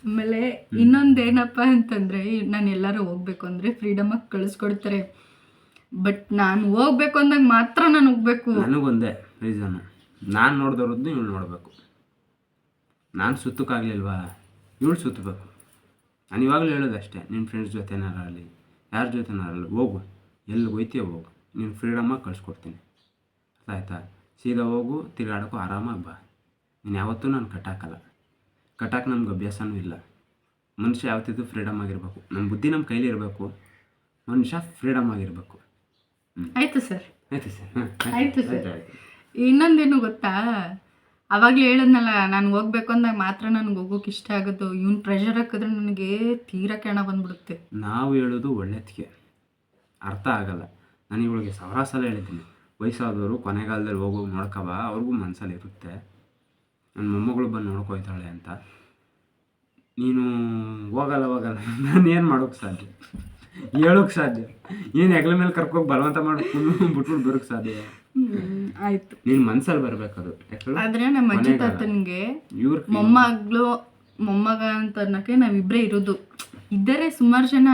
ಆಮೇಲೆ ಇನ್ನೊಂದೇನಪ್ಪ ಅಂತಂದ್ರೆ ನಾನು ಎಲ್ಲರೂ ಹೋಗ್ಬೇಕು ಅಂದ್ರೆ ಫ್ರೀಡಮ್ ಆಗಿ ಕಳಿಸ್ಕೊಡ್ತಾರೆ. ಬಟ್ ನಾನು ಹೋಗ್ಬೇಕು ಅಂದಾಗ ಮಾತ್ರ ನಾನು ಹೋಗ್ಬೇಕು. ನನಗೊಂದೇ ರೀಸನ್ನು ನಾನು ನೋಡ್ದವ್ರದ್ದು ಇವಳು ನೋಡಬೇಕು. ನಾನು ಸುತ್ತಕ್ಕಾಗಲಿಲ್ವಾ? ಇವಳು ಸುತ್ತಬೇಕು. ನಾನು ಇವಾಗಲೂ ಹೇಳೋದು ಅಷ್ಟೇ ನಿನ್ನ ಫ್ರೆಂಡ್ಸ್ ಜೊತೆನಾರಲ್ಲಿ ಯಾರ ಜೊತೆನಾರ ಆಗಲಿ ಹೋಗು. ಎಲ್ಲಿ ಹೋಯ್ತೀಯ ಹೋಗು. ನೀನು ಫ್ರೀಡಮಾಗಿ ಕಳಿಸ್ಕೊಡ್ತೀನಿ. ಅರ್ಥ ಆಯ್ತಾ ಸೀದಾ ಹೋಗು ತಿರುಗಾಡೋಕ್ಕೂ ಆರಾಮಾಗಿ ಬಾ. ನೀನು ಯಾವತ್ತೂ ನಾನು ಕಟ್ಟಾಕಲ್ಲ. ಕಟ್ಟಾಕ ನಮ್ಗೆ ಅಭ್ಯಾಸನೂ ಇಲ್ಲ. ಮನುಷ್ಯ ಯಾವತ್ತಿದ್ದು ಫ್ರೀಡಮ್ ಆಗಿರಬೇಕು. ನಮ್ಮ ಬುದ್ಧಿ ನಮ್ಮ ಕೈಲಿ ಇರಬೇಕು. ಮನುಷ್ಯ ಫ್ರೀಡಮ್ ಆಗಿರಬೇಕು. ಆಯ್ತು ಸರ್. ಆಯಿತು ಸರ್. ಹಾಂ ಆಯ್ತು. ಸರ್. ಆಯ್ತು. ಇನ್ನೊಂದೇನು ಗೊತ್ತಾ? ಅವಾಗಲೇ ಹೇಳದ್ನಲ್ಲ, ನಾನು ಹೋಗ್ಬೇಕು ಅಂದಾಗ ಮಾತ್ರ ನನಗೆ ಹೋಗೋಕೆ ಇಷ್ಟ ಆಗೋದು. ಇವ್ನು ಪ್ರೆಷರ್ ಹಾಕಿದ್ರೆ ನನಗೆ ತೀರಾ ಕೆಣ ಬಂದ್ಬಿಡುತ್ತೆ. ನಾವು ಹೇಳೋದು ಒಳ್ಳೆದಕ್ಕೆ ಅರ್ಥ ಆಗಲ್ಲ. ನಾನು ಇವಳಿಗೆ ಸಾವಿರ ಸಲ ಹೇಳಿದ್ದೀನಿ. ವಯಸ್ಸಾದವರು ಕೊನೆಗಾಲದಲ್ಲಿ ಹೋಗೋ ನೋಡ್ಕವ ಅವ್ರಿಗೂ ಮನಸ್ಸಲ್ಲಿ ಇರುತ್ತೆ. ನನ್ನ ಮೊಮ್ಮಗಳು ಬಂದು ನೋಡ್ಕೊಯ್ತಾಳೆ ಅಂತ. ನೀನು ಹೋಗಲ್ಲ ಹೋಗಲ್ಲ. ನಾನು ಏನು ಮಾಡೋಕೆ ಸಾಧ್ಯ? ಹೇಳೋಕ್ಕೆ ಸಾಧ್ಯ. ಏನು ಹೆಗ್ಲ ಮೇಲೆ ಕರ್ಕೋಗಿ ಬಲವಂತ ಮಾಡ್ಕೊಂಡು ಬಿಟ್ಬಿಟ್ಟು ಬರೋಕೆ ಸಾಧ್ಯ. ಆಯ್ತು. ನೀನು ಮನ್ಸಲ್ಲಿ ಬರ್ಬೇಕದು ಆದ್ರೆ ನಮ್ಮ ಅಜ್ಜಿ ತಾತನ್ಗೆ ಇವ್ರ ಮೊಮ್ಮಗಳು ಮೊಮ್ಮಗ ಅಂತ ಅನ್ನಕ್ಕೆ ನಾವಿಬ್ಬರೇ ಇರೋದು. ಇದ್ದಾರೆ ಸುಮಾರು ಜನ.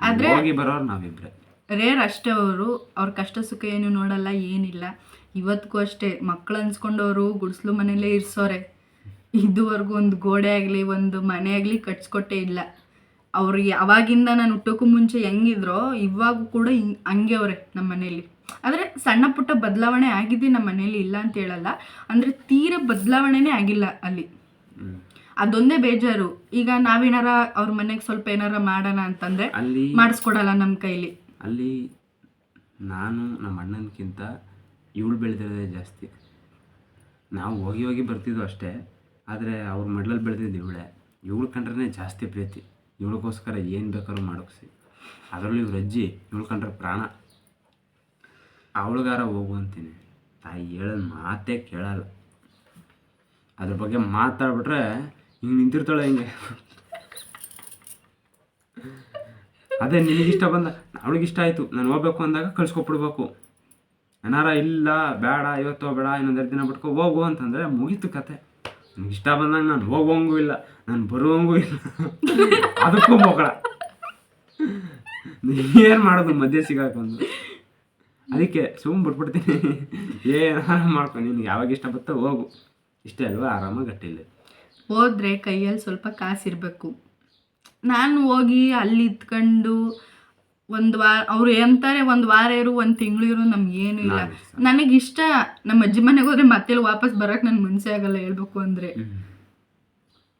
ಆದ್ರೆ ಹೋಗಿ ಬರೋರು ನಾವಿಬ್ರೆ. ರೇರ್ ಅಷ್ಟೇ ಅವರು. ಅವ್ರ ಕಷ್ಟ ಸುಖ ಏನು ನೋಡಲ್ಲ ಏನಿಲ್ಲ. ಇವತ್ತಿಗೂ ಅಷ್ಟೇ. ಮಕ್ಳು ಅನ್ಸ್ಕೊಂಡವರು ಗುಡಿಸ್ಲು ಮನೇಲೆ ಇರ್ಸೋರೆ. ಇದುವರೆಗೂ ಒಂದು ಗೋಡೆ ಆಗಲಿ ಒಂದು ಮನೆ ಆಗಲಿ ಕಟ್ಸ್ಕೊಟ್ಟೇ ಇಲ್ಲ. ಅವ್ರು ಅವಾಗಿಂದ ನಾನು ಹುಟ್ಟೋಕ್ಕೂ ಮುಂಚೆ ಹೆಂಗಿದ್ರೋ ಇವಾಗೂ ಕೂಡ ಹಿಂಗೆ ಹಂಗೆ ಅವ್ರೆ ನಮ್ಮ ಮನೇಲಿ ಆದರೆ ಸಣ್ಣ ಪುಟ್ಟ ಬದಲಾವಣೆ ಆಗಿದೆ ನಮ್ಮ ಮನೇಲಿ ಇಲ್ಲ ಅಂತ ಹೇಳಲ್ಲ. ಅಂದರೆ ತೀರ ಬದಲಾವಣೆನೇ ಆಗಿಲ್ಲ ಅಲ್ಲಿ. ಅದೊಂದೇ ಬೇಜಾರು. ಈಗ ನಾವೇನಾರ ಅವ್ರ ಮನೆಗೆ ಸ್ವಲ್ಪ ಏನಾರ ಮಾಡೋಣ ಅಂತಂದ್ರೆ ಅಲ್ಲಿ ಮಾಡಿಸ್ಕೊಡಲ್ಲ ನಮ್ಮ ಕೈಲಿ. ಅಲ್ಲಿ ನಾನು ನಮ್ಮ ಅಣ್ಣನಕ್ಕಿಂತ ಇವಳು ಬೆಳೆದಿರೋದೇ ಜಾಸ್ತಿ. ನಾವು ಹೋಗಿ ಹೋಗಿ ಬರ್ತಿದ್ವು ಅಷ್ಟೇ. ಆದರೆ ಅವ್ರ ಮಡ್ಲಲ್ಲಿ ಬೆಳೆದಿದ್ದು ಇವಳೆ. ಇವಳು ಕಂಡ್ರೆ ಜಾಸ್ತಿ ಪ್ರೀತಿ. ಇವಳಿಗೋಸ್ಕರ ಏನು ಬೇಕಾದ್ರೂ ಮಾಡೋಕ್ಸಿ ಅದರಲ್ಲೂ ಇವ್ರ ಅಜ್ಜಿ ಇವಳು ಕಂಡ್ರೆ ಪ್ರಾಣ. ಅವಳಿಗಾರ ಹೋಗು ಅಂತೀನಿ. ತಾಯಿ ಹೇಳೋದು ಮಾತೇ ಕೇಳಲ್ಲ. ಅದ್ರ ಬಗ್ಗೆ ಮಾತಾಡ್ಬಿಟ್ರೆ ಹಿಂಗೆ ನಿಂತಿರ್ತಾಳೆ ಹಿಂಗೆ. ಅದೇ ನಿನಗಿಷ್ಟ ಬಂದ, ಅವಳಿಗಿಷ್ಟ ಆಯಿತು. ನಾನು ಹೋಗ್ಬೇಕು ಅಂದಾಗ ಕಳ್ಸ್ಕೊಬಿಡ್ಬೇಕು ಏನಾರ ಇಲ್ಲ, ಬೇಡ, ಇವತ್ತು ಬೇಡ, ಇನ್ನೊಂದೆರಡು ದಿನ ಬಿಟ್ಕೊ ಹೋಗು ಅಂತಂದರೆ ಮುಗೀತು ಕತೆ. ಇಷ್ಟ ಬಂದಾಗ ನಾನು ಹೋಗುವಂಗೂ ಇಲ್ಲ, ನಾನು ಬರುವಂಗೂ ಇಲ್ಲ. ಅದಕ್ಕೂ ಮಗಳ ಏನು ಮಾಡೋದು ಮಧ್ಯೆ ಸಿಗಾಕೊಂಡು ಅದಕ್ಕೆ ಸುಮ್ ಬಿಟ್ಬಿಡ್ತೀನಿ. ಏನಾರು ಮಾಡ್ಕೊ, ನಿನ್ಗೆ ಯಾವಾಗ ಇಷ್ಟ ಬರ್ತೋ ಹೋಗು. ಇಷ್ಟೇ ಅಲ್ವಾ, ಆರಾಮಾಗಿ ಗಟ್ಟಿಲ್ಲ ಹೋದ್ರೆ ಕೈಯಲ್ಲಿ ಸ್ವಲ್ಪ ಕಾಸಿರ್ಬೇಕು. ನಾನು ಹೋಗಿ ಅಲ್ಲಿ ಇದ್ಕೊಂಡು ಒಂದು ವಾರ ಅವ್ರು ಹೇಳ್ತಾರೆ ಒಂದು ವಾರ ಇರು ಒಂದು ತಿಂಗಳು ಇರು ನಮ್ಗೆ ಏನು ಇಲ್ಲ. ನನಗೆ ಇಷ್ಟ ನಮ್ಮ ಅಜ್ಜಿ ಮನೆಗೆ ಹೋದ್ರೆ ಮತ್ತೆ ವಾಪಸ್ ಬರಕ್ಕೆ ನನ್ ಮನ್ಸೆ ಆಗಲ್ಲ ಹೇಳ್ಬೇಕು ಅಂದ್ರೆ.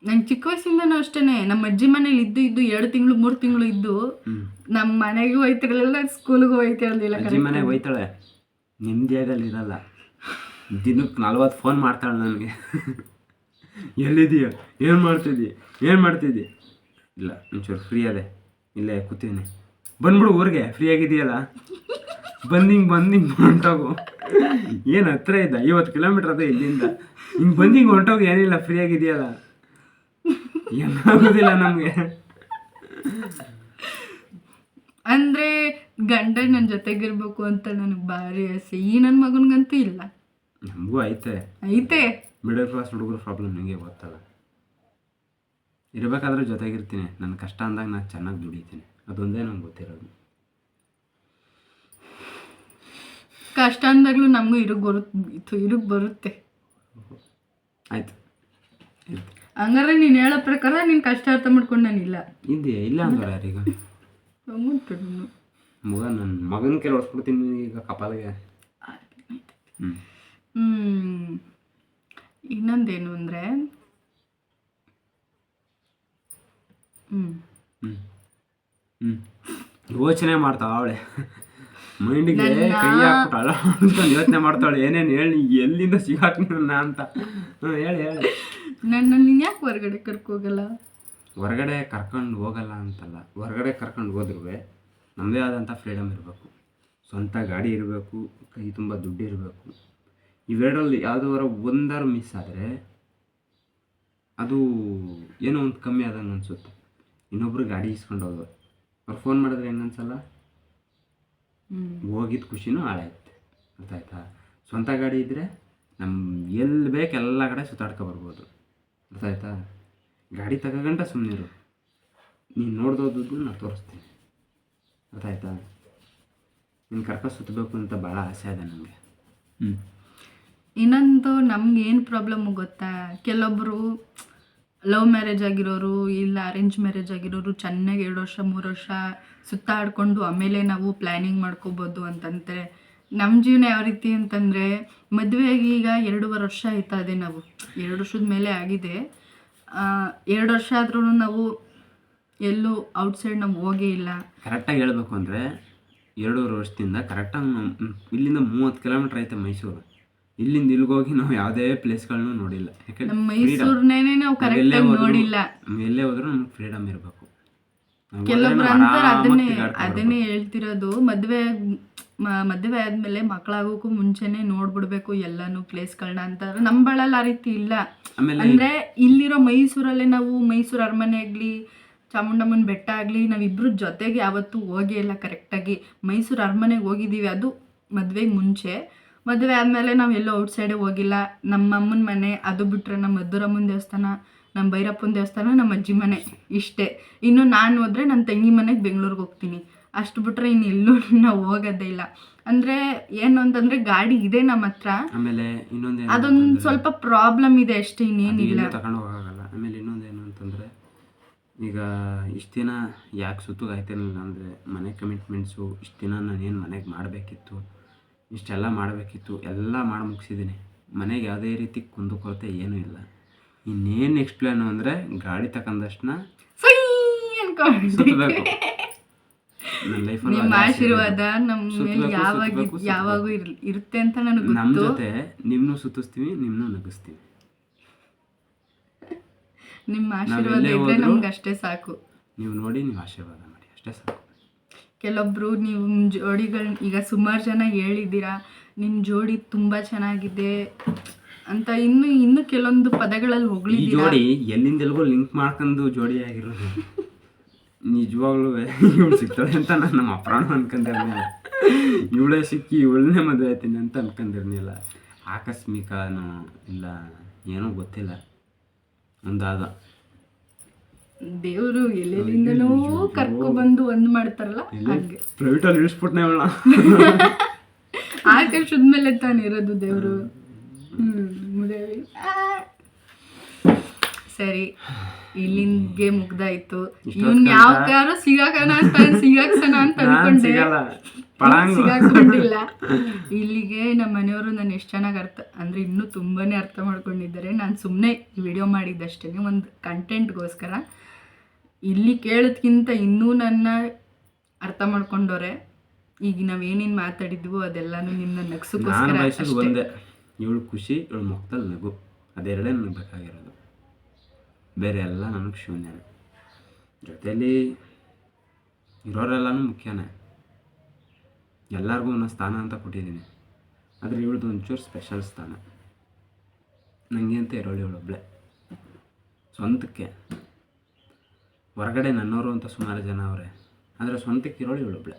ನಂಗೆ ಚಿಕ್ಕ ವಯಸ್ಸಿಂದನೂ ಅಷ್ಟೇನೆ ನಮ್ಮ ಅಜ್ಜಿ ಮನೇಲಿ ಇದ್ದು ಇದ್ದು ಎರಡು ತಿಂಗಳು ಮೂರು ತಿಂಗಳು ಇದ್ದು ನಮ್ಮ ಮನೆಗೂ ಹೋಯ್ತಿರಲಿಲ್ಲ ಸ್ಕೂಲ್ಗೂ ಹೋಯ್ತಿರಲಿಲ್ಲ ಅಜ್ಜಿ ಮನೆಗೆ ಹೋಯ್ತಾಳೆ. ನೆಮ್ಮದಿಯಾಗಲ್ಲಿ ಇರಲ್ಲ. ದಿನಕ್ಕೆ ನಲ್ವತ್ತು ಫೋನ್ ಮಾಡ್ತಾಳೆ ನನಗೆ. ಎಲ್ಲಿದೀಯ ಏನು ಮಾಡ್ತಿದ್ದಿ ಏನು ಮಾಡ್ತಿದ್ದಿ? ಇಲ್ಲ ಒಂಚೂರು ಫ್ರೀ ಅದೇ. ಇಲ್ಲೇ ಕೂತೀನಿ ಬಂದ್ಬಿಡು ಊರಿಗೆ ಫ್ರೀ ಆಗಿದೆಯಲ್ಲ ಬಂದಿಂಗ್ ಬಂದಿಂಗ್ ಹೊಂಟೋಗು. ಏನು ಹತ್ರ ಇದ್ದ? ಐವತ್ತು ಕಿಲೋಮೀಟ್ರ್ ಅದೇ ಇಲ್ಲಿಂದ. ಹಿಂಗೆ ಬಂದಿಂಗ್ ಹೊಂಟೋಗು ಏನಿಲ್ಲ ಫ್ರೀ ಆಗಿದೆಯಲ್ಲ ಏನಾಗೋದಿಲ್ಲ ನಮಗೆ. ಅಂದರೆ ಗಂಡ ನನ್ನ ಜೊತೆಗಿರ್ಬೇಕು ಅಂತ ನನಗೆ ಭಾರಿ ಆಸೆ. ಈ ನನ್ನ ಮಗನಿಗಂತೂ ಇಲ್ಲ. ನಮಗೂ ಐತೆ. ಐತೆ. ಮಿಡಲ್ ಕ್ಲಾಸ್ ಹುಡುಗರ ಪ್ರಾಬ್ಲಮ್ ನಿಮಗೆ ಗೊತ್ತಲ್ಲ. ಇರಬೇಕಾದ್ರೆ ಜೊತೆಗಿರ್ತೀನಿ. ನನ್ನ ಕಷ್ಟ ಅಂದಾಗ ನಾನು ಚೆನ್ನಾಗಿ ದುಡಿತೀನಿ. ಅದೊಂದೇ ನಂಗೆ ಗೊತ್ತಿರೋದು. ಕಷ್ಟ ಅಂದಾಗಲೂ ನಮಗೂ ಇರುಗ್ ಬರುತ್ತೆ ಇರುಗ್ ಬರುತ್ತೆ. ಆಯ್ತು. ಹಂಗಾರೆ ನೀನು ಹೇಳೋ ಪ್ರಕಾರ ನೀನು ಕಷ್ಟ ಅರ್ಥ ಮಾಡ್ಕೊಂಡು ನಾನಿಲ್ಲ ಇದೆಯಾ? ಇಲ್ಲ ಅಂದ್ರೆ ಯಾರೀಗ ಹಂಗುಂಟು ನೀನು ಮಗ ನನ್ನ ಮಗನ ಕೆಲ ಹೊಡ್ಸ್ಬಿಡ್ತೀನಿ ಈಗ ಕಪಾಲಿಗೆ. ಹ್ಞೂ. ಇನ್ನೊಂದೇನು ಅಂದರೆ ಹ್ಞೂ ಹ್ಞೂ ಯೋಚನೆ ಮಾಡ್ತಾವ ಅವಳೆ ಮೈಂಡ್ಗೆ ಕೈ ಹಾಕ್ಬಿಟ್ಟು ಅಂತ ಯೋಚನೆ ಮಾಡ್ತಾಳೆ ಏನೇನು ಹೇಳಿ ಎಲ್ಲಿಂದ ಸಿಗಾಕ್ನ ಅಂತ. ಹ್ಞೂ ಹೇಳಿ ಹೇಳಿ. ನನ್ನ ನೀನು ಯಾಕೆ ಹೊರಗಡೆ ಕರ್ಕೋಗಲ್ಲ ಹೊರಗಡೆ ಕರ್ಕೊಂಡು ಹೋಗಲ್ಲ ಅಂತಲ್ಲ. ಹೊರಗಡೆ ಕರ್ಕೊಂಡು ಹೋದ್ರೂ ನಮ್ಮದೇ ಆದಂಥ ಫ್ರೀಡಮ್ ಇರಬೇಕು. ಸ್ವಂತ ಗಾಡಿ ಇರಬೇಕು ಕೈ ತುಂಬ ದುಡ್ಡು ಇರಬೇಕು. ಇವೆರಡರಲ್ಲಿ ಯಾವುದಾದ್ರು ಒಂದಾರು ಮಿಸ್ ಆದರೆ ಅದು ಏನೋ ಒಂದು ಕಮ್ಮಿ ಆದಂಗೆ ಅನಿಸುತ್ತೆ. ಇನ್ನೊಬ್ರು ಗಾಡಿ ಇಸ್ಕೊಂಡು ಹೋದ್ರು ಅವ್ರು ಫೋನ್ ಮಾಡಿದ್ರೆ ಹೆಂಗನ್ಸಲ್ಲ ಹೋಗಿದ್ದ ಖುಷಿನೂ ಹಾಳಾಯ್ತು. ಅರ್ಥ ಆಯ್ತಾ ಸ್ವಂತ ಗಾಡಿ ಇದ್ದರೆ ನಮ್ಮ ಎಲ್ಲಿ ಬೇಕು ಎಲ್ಲ ಕಡೆ ಸುತ್ತಾಡ್ಕೊ ಬರ್ಬೋದು. ಅರ್ಥ ಆಯ್ತಾ ಗಾಡಿ ಸುಮ್ಮನೆ ಸುಮ್ಮನಿರು ನೀನು ನೋಡ್ದೋದ್ದು ನಾನು ತೋರಿಸ್ತೀನಿ. ಅರ್ಥ ಆಯ್ತಾ ನೀನು ಕರ್ಕ ಸುತ್ತಬೇಕು ಅಂತ ಭಾಳ ಆಸೆ ಇದೆ ನನಗೆ. ಹ್ಞೂ ಇನ್ನೊಂದು ನಮ್ಗೆ ಏನು ಪ್ರಾಬ್ಲಮ್ಮು ಗೊತ್ತಾ? ಕೆಲವೊಬ್ಬರು ಲವ್ ಮ್ಯಾರೇಜ್ ಆಗಿರೋರು ಇಲ್ಲ ಅರೇಂಜ್ ಮ್ಯಾರೇಜ್ ಆಗಿರೋರು ಚೆನ್ನಾಗಿ ಎರಡು ವರ್ಷ, ಮೂರು ವರ್ಷ ಸುತ್ತಾಡ್ಕೊಂಡು ಆಮೇಲೆ ನಾವು ಪ್ಲ್ಯಾನಿಂಗ್ ಮಾಡ್ಕೋಬೋದು ಅಂತಂದರೆ ನಮ್ಮ ಜೀವನ ಯಾವ ರೀತಿ ಅಂತಂದರೆ ಮದುವೆಯಾಗಿ ಈಗ ಎರಡೂವರೆ ವರ್ಷ ಆಯ್ತಾ ಇದೆ ನಾವು. ಎರಡು ವರ್ಷದ ಮೇಲೆ ಆಗಿದೆ. ಎರಡು ವರ್ಷ ಆದ್ರೂ ನಾವು ಎಲ್ಲೂ ಔಟ್ಸೈಡ್ ನಾವು ಹೋಗೇ ಇಲ್ಲ. ಕರೆಕ್ಟಾಗಿ ಹೇಳಬೇಕು ಅಂದರೆ ಎರಡೂವರೆ ವರ್ಷದಿಂದ ಕರೆಕ್ಟಾಗಿ ಇಲ್ಲಿಂದ ಮೂವತ್ತು ಕಿಲೋಮೀಟ್ರ್ ಐತೆ ಮೈಸೂರು. ಇಲ್ಲಿಂದ ಇಲ್ಲಿಗೋಗಿ ನಾವು ಯಾವುದೇ ಪ್ಲೇಸ್ಗಳನ್ನೂ ನೋಡಿಲ್ಲ. ಯಾಕಂದ್ರೆ ನಮ್ಮ ಮೈಸೂರನ್ನೇ ನಾವು ಕರೆಕ್ಟಾಗಿ ನೋಡಿಲ್ಲ. ನಾವು ಎಲ್ಲೇ ಹೋದ್ರು ನಮ್ಗೆ ಫ್ರೀಡಮ್ ಇರಬೇಕು. ಕೆಲವೊಬ್ರು ಅಂತಾರೆ ಅದನ್ನೇ ಅದನ್ನೇ ಹೇಳ್ತಿರೋದು ಮದುವೆ ಮದ್ವೆ ಆದ್ಮೇಲೆ ಮಕ್ಕಳಾಗೋಕ್ಕೂ ಮುಂಚೆನೆ ನೋಡ್ಬಿಡ್ಬೇಕು ಎಲ್ಲಾನು ಪ್ಲೇಸ್ಗಳನ್ನ ಅಂತಾರೆ ನಂಬಳಲ್ಲ ಬಳಲ್ಲಿ ಆ ರೀತಿ ಇಲ್ಲ. ಆಮೇಲೆ ಅಂದ್ರೆ ಇಲ್ಲಿರೋ ಮೈಸೂರಲ್ಲೇ ನಾವು ಮೈಸೂರು ಅರಮನೆ ಆಗ್ಲಿ ಚಾಮುಂಡಮ್ಮನ ಬೆಟ್ಟ ಆಗ್ಲಿ ನಾವಿಬ್ರು ಜೊತೆಗೆ ಯಾವತ್ತೂ ಹೋಗೇ ಇಲ್ಲ ಕರೆಕ್ಟಾಗಿ ಮೈಸೂರು ಅರಮನೆಗೆ ಹೋಗಿದ್ದೀವಿ. ಅದು ಮದುವೆಗೆ ಮುಂಚೆ. ಮದುವೆ ಆದಮೇಲೆ ನಾವು ಎಲ್ಲೂ ಔಟ್ಸೈಡೇ ಹೋಗಿಲ್ಲ. ನಮ್ಮ ಅಮ್ಮನ ಮನೆ ಅದು ಬಿಟ್ಟರೆ ನಮ್ಮ ಮದ್ದೂರಮ್ಮನ ದೇವಸ್ಥಾನ ನಮ್ಮ ಭೈರಪ್ಪನ ದೇವಸ್ಥಾನ ನಮ್ಮ ಅಜ್ಜಿ ಮನೆ ಇಷ್ಟೇ. ಇನ್ನು ನಾನು ಹೋದರೆ ನನ್ನ ತಂಗಿ ಮನೆಗೆ ಬೆಂಗಳೂರಿಗೆ ಹೋಗ್ತೀನಿ. ಅಷ್ಟು ಬಿಟ್ಟರೆ ಇನ್ನು ಎಲ್ಲೂ ನಾವು ಹೋಗೋದೇ ಇಲ್ಲ. ಅಂದರೆ ಏನು ಅಂತಂದರೆ ಗಾಡಿ ಇದೆ ನಮ್ಮ ಹತ್ರ. ಆಮೇಲೆ ಇನ್ನೊಂದು ಅದೊಂದು ಸ್ವಲ್ಪ ಪ್ರಾಬ್ಲಮ್ ಇದೆ ಅಷ್ಟೇ ಇನ್ನೇನಿಲ್ಲ. ತಗೊಂಡು ಹೋಗೋಲ್ಲ ಆಮೇಲೆ ಇನ್ನೊಂದೇನು ಅಂತಂದರೆ ಈಗ ಇಷ್ಟು ದಿನ ಯಾಕೆ ಸುತ್ತಗಾಯ್ತಿರಲಿಲ್ಲ ಅಂದರೆ ಮನೆ ಕಮಿಟ್ಮೆಂಟ್ಸು ಇಷ್ಟು ದಿನ ನಾನು ಏನು ಮನೆಗೆ ಮಾಡಬೇಕಿತ್ತು? ಇಷ್ಟೆಲ್ಲ ಮಾಡಬೇಕಿತ್ತು ಎಲ್ಲ ಮಾಡಿ ಮುಗಿಸಿದ್ದೀನಿ. ಮನೆಗೆ ಯಾವುದೇ ರೀತಿ ಕುಂದುಕೊರತೆ ಏನೂ ಇಲ್ಲ. ಇನ್ನೇನು ನೆಕ್ಸ್ಟ್ ಪ್ಲ್ಯಾನು ಅಂದರೆ ಗಾಡಿ ತಕ್ಕಂದಷ್ಟನ್ನ ಸುತ್ತಬೇಕು ನನ್ನ ಲೈಫಲ್ಲಿ ನಿಮ್ಮ ಆಶೀರ್ವಾದ ನಮ್ಮ ಮೇಲೆ ಯಾವಾಗ ಸುತ್ಬೇಕು, ಯಾವಾಗೂ ಇರ್- ಇರುತ್ತೆ ಅಂತ ನನಗೆ ನಮ್ಮ ಜೊತೆ ನಿಮ್ಮನ್ನು ಸುತ್ತಿಸ್ತೀವಿ ನಿಮ್ಮನ್ನು ನಗಿಸ್ತೀವಿ. ನಿಮ್ಮ ಆಶೀರ್ವಾದ ನಮ್ಗೆ ಅಷ್ಟೇ ಸಾಕು. ನೀವು ನೋಡಿ ನೀವು ಆಶೀರ್ವಾದ ಮಾಡಿ ಅಷ್ಟೇ ಸಾಕು. ಕೆಲವೊಬ್ರು ನೀವು ಜೋಡಿಗಳು ಈಗ ಸುಮಾರು ಜನ ಹೇಳಿದ್ದೀರಾ ನಿಮ್ಮ ಜೋಡಿ ತುಂಬ ಚೆನ್ನಾಗಿದೆ ಅಂತ ಇನ್ನು ಇನ್ನು ಕೆಲವೊಂದು ಪದಗಳಲ್ಲಿ ಈ ಹೊಗಳಿದ್ದೀರಾ ಜೋಡಿ ಎಲ್ಲಿಂದ ಎಲ್ಗೋ ಲಿಂಕ್ ಮಾಡ್ಕೊಂಡು ಜೋಡಿ ಆಗಿರೋದು. ನಿಜವಾಗ್ಲೂ ಇವಳು ಸಿಗ್ತಾಳೆ ಅಂತ ನಾನು ನಮ್ಮ ಅಪ್ರಾಣ ಅನ್ಕೊಂಡಿರ್ಲಿಲ್ಲ. ಇವಳೇ ಸಿಕ್ಕಿ ಇವಳನ್ನೇ ಮದುವೆ ಆಯ್ತೀನಿ ಅಂತ ಅನ್ಕೊಂಡಿರ್ಲಿಲ್ಲ. ಆಕಸ್ಮಿಕನೋ ಇಲ್ಲ ಏನೋ ಗೊತ್ತಿಲ್ಲ. ಒಂದಾದ. ದೇವರು ಎಲ್ಲೆಲ್ಲಿಂದನೋ ಕರ್ಕೊ ಬಂದು ಒಂದ್ ಮಾಡ್ತಾರಲ್ಲ ಹಾಗೆ. ಪ್ರೈವೇಟಲ್ಲಿ ಇಳಿಸ್ಬಿಟ್ನೆ ಇವಳ ಆಕಾಶದ ಮೇಲೆ ತಾನೇ ಇರೋದು ದೇವರು. ಹ್ಮ್. ಸರಿ ಇಲ್ಲಿಂಗೆ ಮುಗ್ದಾಯ್ತು. ಇವ್ನ್ ಯಾವ ಕಾರ ಸಿಗಾಕನ ಅಂತ ಸಿಗಾಕ್ಸನ ಅಂತ ಅನ್ಕೊಂಡೆ. ಸಿಗಾಕೊಂಡಿಲ್ಲ ಇಲ್ಲಿಗೆ ನಮ್ಮ ಮನೆಯವರು ನಾನು ಎಷ್ಟು ಚೆನ್ನಾಗಿ ಅರ್ಥ ಅಂದ್ರೆ ಇನ್ನೂ ತುಂಬಾನೇ ಅರ್ಥ ಮಾಡ್ಕೊಂಡಿದ್ದಾರೆ. ನಾನು ಸುಮ್ಮನೆ ವಿಡಿಯೋ ಮಾಡಿದ್ದಷ್ಟೇ ಒಂದು ಕಂಟೆಂಟ್ಗೋಸ್ಕರ ಇಲ್ಲಿ ಕೇಳೋದ್ಕಿಂತ ಇನ್ನೂ ನನ್ನ ಅರ್ಥ ಮಾಡ್ಕೊಂಡವ್ರೆ ಈಗ ನಾವೇನೇನು ಮಾತಾಡಿದ್ವು ಅದೆಲ್ಲಾನು ನಿನ್ನ ನಾನು ಬಯಸೋದು ಒಂದೇ ಇವಳು ಖುಷಿ ಇವಳು ಮುಖದಲ್ಲಿ ನಗು. ಅದೆರಡೇ ನನಗೆ ಬೇಕಾಗಿರೋದು. ಬೇರೆ ಎಲ್ಲ ನನಗೆ ಶೂನ್ಯ ಜೊತೆಯಲ್ಲಿ ಇರೋರೆಲ್ಲನೂ ಮುಖ್ಯನೇ. ಎಲ್ಲರಿಗೂ ಒಂದೊಂದು ಸ್ಥಾನ ಅಂತ ಕೊಟ್ಟಿದ್ದೀನಿ. ಆದರೆ ಇವಳದು ಒಂಚೂರು ಸ್ಪೆಷಲ್ ಸ್ಥಾನ. ನನಗೆ ಅಂತ ಇರೋಳು ಇವಳೊಬ್ಳೆ. ಸ್ವಂತಕ್ಕೆ. ಹೊರಗಡೆ ನನ್ನವರು ಅಂತ ಸುಮಾರು ಜನ ಅವರೇ. ಆದರೆ ಸ್ವಂತಕ್ಕೆ ಇರೋಳು ಇವಳೊಬ್ಳೆ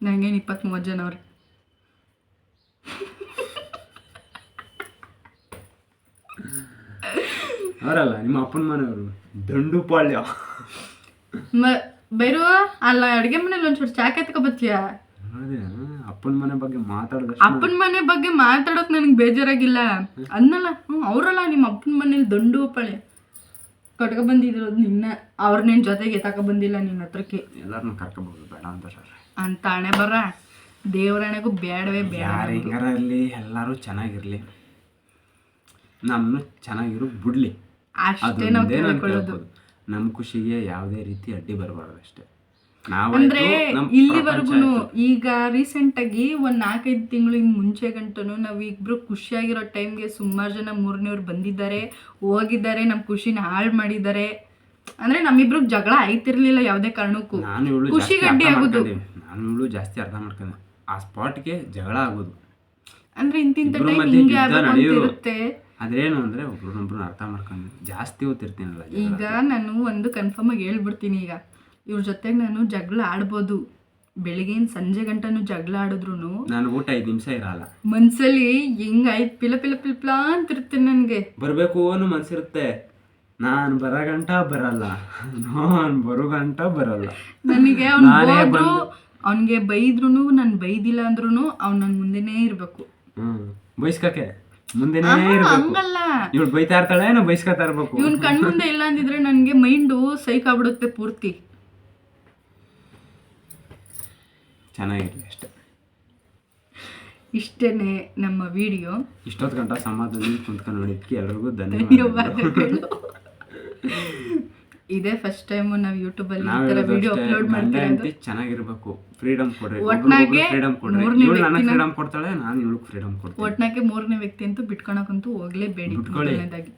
ನಂಗೇನು ಇಪ್ಪತ್ತ್ ಮೂವತ್ತು ಜನ ಅವ್ರೆ. ಅವರಲ್ಲ ನಿಮ್ಮ ಅಪ್ಪನ ಮನೆಯವರು. ದಂಡುಪಾಳ್ಯ. ಮ ಬೈರು ಅಲ್ಲ ಅಡುಗೆ ಮನೇಲಿ ಒಂಚೂರು ಚಾಕ್ ಎತ್ಕೊ ಬತ್ಲಿಯಾ ಅಪ್ಪನ ಮನೆ ಬಗ್ಗೆ ಮಾತಾಡಿದಷ್ಟು ಅಪ್ಪನ ಮನೆ ಬಗ್ಗೆ ಮಾತಾಡೋಕ್ ನನಗೆ ಬೇಜಾರಾಗಿಲ್ಲ. ಅನ್ನಲ್ಲ ಹ್ಞೂ ಅವರಲ್ಲ ನಿಮ್ಮ ಅಪ್ಪನ ಮನೇಲಿ ದಂಡು ಪಳೆ ಕಟ್ಕೊ ಬಂದಿದ್ರು ನಿನ್ನ ಅವ್ರ ನಿನ್ನ ಜೊತೆಗೆ ಎತ್ತಾಕ ಬಂದಿಲ್ಲ ನಿನ್ನ ಹತ್ರಕ್ಕೆ. ಎಲ್ಲರನ್ನೂ ಕರ್ಕೊಬೋದು ಬೇಡ ಅಂತ ಸರ್ ಅಂತ ಅಣೆ ಬರ ದೇವರಣೆಗೂ ಬೇಡವೇ ಬೇಡ ಯಾರು ಹೆಂಗಾರ ಇರಲಿ ಎಲ್ಲರೂ ಚೆನ್ನಾಗಿರಲಿ. ನಮ್ಮನ್ನು ಚೆನ್ನಾಗಿರು ಬಿಡ್ಲಿ. ಅಷ್ಟೇ ನಾವು ನಮ್ಮ ಖುಷಿಗೆ ಯಾವುದೇ ರೀತಿ ಅಡ್ಡಿ ಬರಬಾರ್ದು ಅಷ್ಟೇ. ಅಂದ್ರೆ ಇಲ್ಲಿವರೆಗೂ ಈಗ ರೀಸೆಂಟ್ ಆಗಿ ಒಂದ್ ನಾಲ್ಕೈದು ತಿಂಗಳಿನ ಮುಂಚೆ ಗಂಟನು ನಾವ್ ಇಬ್ರು ಖುಷಿಯಾಗಿರೋ ಟೈಮ್ಗೆ ಸುಮಾರು ಜನ ಮೂರನೇವ್ರು ಬಂದಿದ್ದಾರೆ ಹೋಗಿದ್ದಾರೆ ನಮ್ ಖುಷಿನ ಹಾಳು ಮಾಡಿದ್ದಾರೆ. ಅಂದ್ರೆ ನಮ್ಮಿಬ್ರು ಜಗಳ ಆಯ್ತಿರ್ಲಿಲ್ಲ ಯಾವ್ದೇ ಕಾರಣಕ್ಕೂ. ಖುಷಿ ಗಡ್ಡಿ ಆಗುದು. ನಾನು ಇವಳು ಜಾಸ್ತಿ ಅರ್ಥ ಮಾಡ್ಕೊಂಡೆ ಆ ಸ್ಪಾಟ್ಗೆ ಜಗಳ ಆಗೋದು. ಅಂದ್ರೆ ಇಂತಿಂತ ಹಿಂಗೆ. ಇರುತ್ತೆ. ಅದೇನು ಅಂದ್ರೆ ಒಬ್ರನ್ನೊಬ್ರನ್ನ ಅರ್ಥ ಮಾಡ್ಕೊಂಡು ಜಾಸ್ತಿ ಓದ್ತಿರ್ತೀನಲ್ಲ ಈಗ ನಾನು ಒಂದು ಕನ್ಫರ್ಮ್ ಆಗಿ ಹೇಳ್ಬಿಡ್ತೀನಿ ಈಗ. ಇವ್ರ ಜೊತೆಗೆ ನಾನು ಜಗಳ ಆಡ್ಬೋದು. ಬೆಳಿಗ್ಗೆಯಿಂದ ಸಂಜೆ ಗಂಟನು ಜಗಳ ಆಡಿದ್ರು ನಾನು ಊಟ ಐದು ನಿಮಿಷ ಇರಲ್ಲ. ಮನ್ಸಲ್ಲಿ ಹೆಂಗಾಯ್ತು ಪಿಲ ಪಿಲ ಅಂತ ಅಂತಿರುತ್ತೆ ನನಗೆ. ಬರಬೇಕು ಅನ್ನೋ ಮನ್ಸಿರುತ್ತೆ. ನಾನು ಬರೋ ಗಂಟ ಬರಲ್ಲ. ನಾನು ಬರೋ ಗಂಟ ಬರಲ್ಲ. ನನಗೆ ಅವ್ನು ಅವನಿಗೆ ಬೈದ್ರು ನಾನು ಬೈದಿಲ್ಲ ಅಂದ್ರೂ ಅವ್ನು ನನ್ನ ಮುಂದೆನೇ ಇರಬೇಕು. ಬೈಸ್ಕಕ್ಕೆ? ಮುಂದೆನೇ ಇರಬೇಕು. ಇವಳು ಬೈತಾ ಇರ್ತಾಳೆ ನಾನು ಬೈಸ್ಕೊತಾ ಇರ್ಬೇಕು. ಇವನ್ ಕಣ್ಣು ಮುಂದೆ ಇಲ್ಲ ಅಂದಿದ್ರೆ ನನಗೆ ಮೈಂಡು ಸೈಕ್ ಆಗ್ಬಿಡುತ್ತೆ ಪೂರ್ತಿ. ಚೆನ್ನಾಗಿರ್ಲಿ ಅಷ್ಟೇ. ಇಷ್ಟೇನೆ ನಮ್ಮ ವಿಡಿಯೋ. ಇಷ್ಟೊತ್ತು ಗಂಟ ಸಮಾಧಾನದಿಂದ ಕುಂತ್ಕೊಂಡು ನೋಡಿದ್ಕೆ ಎಲ್ರಿಗೂ ಧನ್ಯವಾದ ಇದೇ ಫಸ್ಟ್ ಟೈಮ್ ನಾವು ಯೂಟ್ಯೂಬಲ್ಲಿ ಈ ಥರ ವಿಡಿಯೋ ಅಪ್ಲೋಡ್ ಮಾಡ್ತೀವಿ ಚೆನ್ನಾಗಿರ್ಬೇಕು. ಫ್ರೀಡಮ್ ಕೊಡ್ರಿ. ಒಟ್ನಾಗೆ ಫ್ರೀಡಮ್ ಕೊಡ್ರಿ. ಮೂರನೇ ಇವಳು ನನಗೆ ಫ್ರೀಡಮ್ ಕೊಡ್ತಾಳೆ ನಾನು ಇವಳಿಗೆ ಫ್ರೀಡಮ್ ಕೊಡ್ತೀನಿ. ಒಟ್ನಾಗೆ ಮೂರನೇ ವ್ಯಕ್ತಿ ಅಂತೂ ಬಿಟ್ಕೊಳಕಂತೂ ಹೋಗ್ಲೇಬೇಡಿ. ಮೊದಲನೇದಾಗಿ.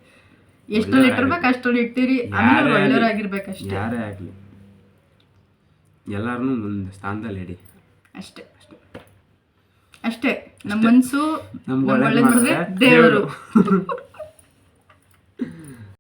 ಎಷ್ಟರಲ್ಲಿ ಇಟ್ಟಿರ್ಬೇಕು ಅಷ್ಟರಲ್ಲಿ ಇಟ್ಟಿರಿ. ಆಮೇಲೆ ಅವ್ರು ಯಾರೇ ಆಗ್ಲಿ. ಒಳ್ಳೆಯವ್ರಾಗಿರ್ಬೇಕಷ್ಟೇ ಯಾರೇ ಆಗಲಿ. ಎಲ್ಲರನ್ನೂ ಒಂದು ಸ್ಥಾನದಲ್ಲಿ ಇಡಿ ಅಷ್ಟೇ ಅಷ್ಟೇ ನಮ್ಮ ಮನ್ಸು ನಮ್ಗೆ ನಮ್ಗ್ ಒಳ್ಳೇದು ಒಳ್ಳೇದ್ ಮಾಡಿದ್ರೆ ಮಾಡಿದ್ರೆ ದೇವರು. ದೇವರು.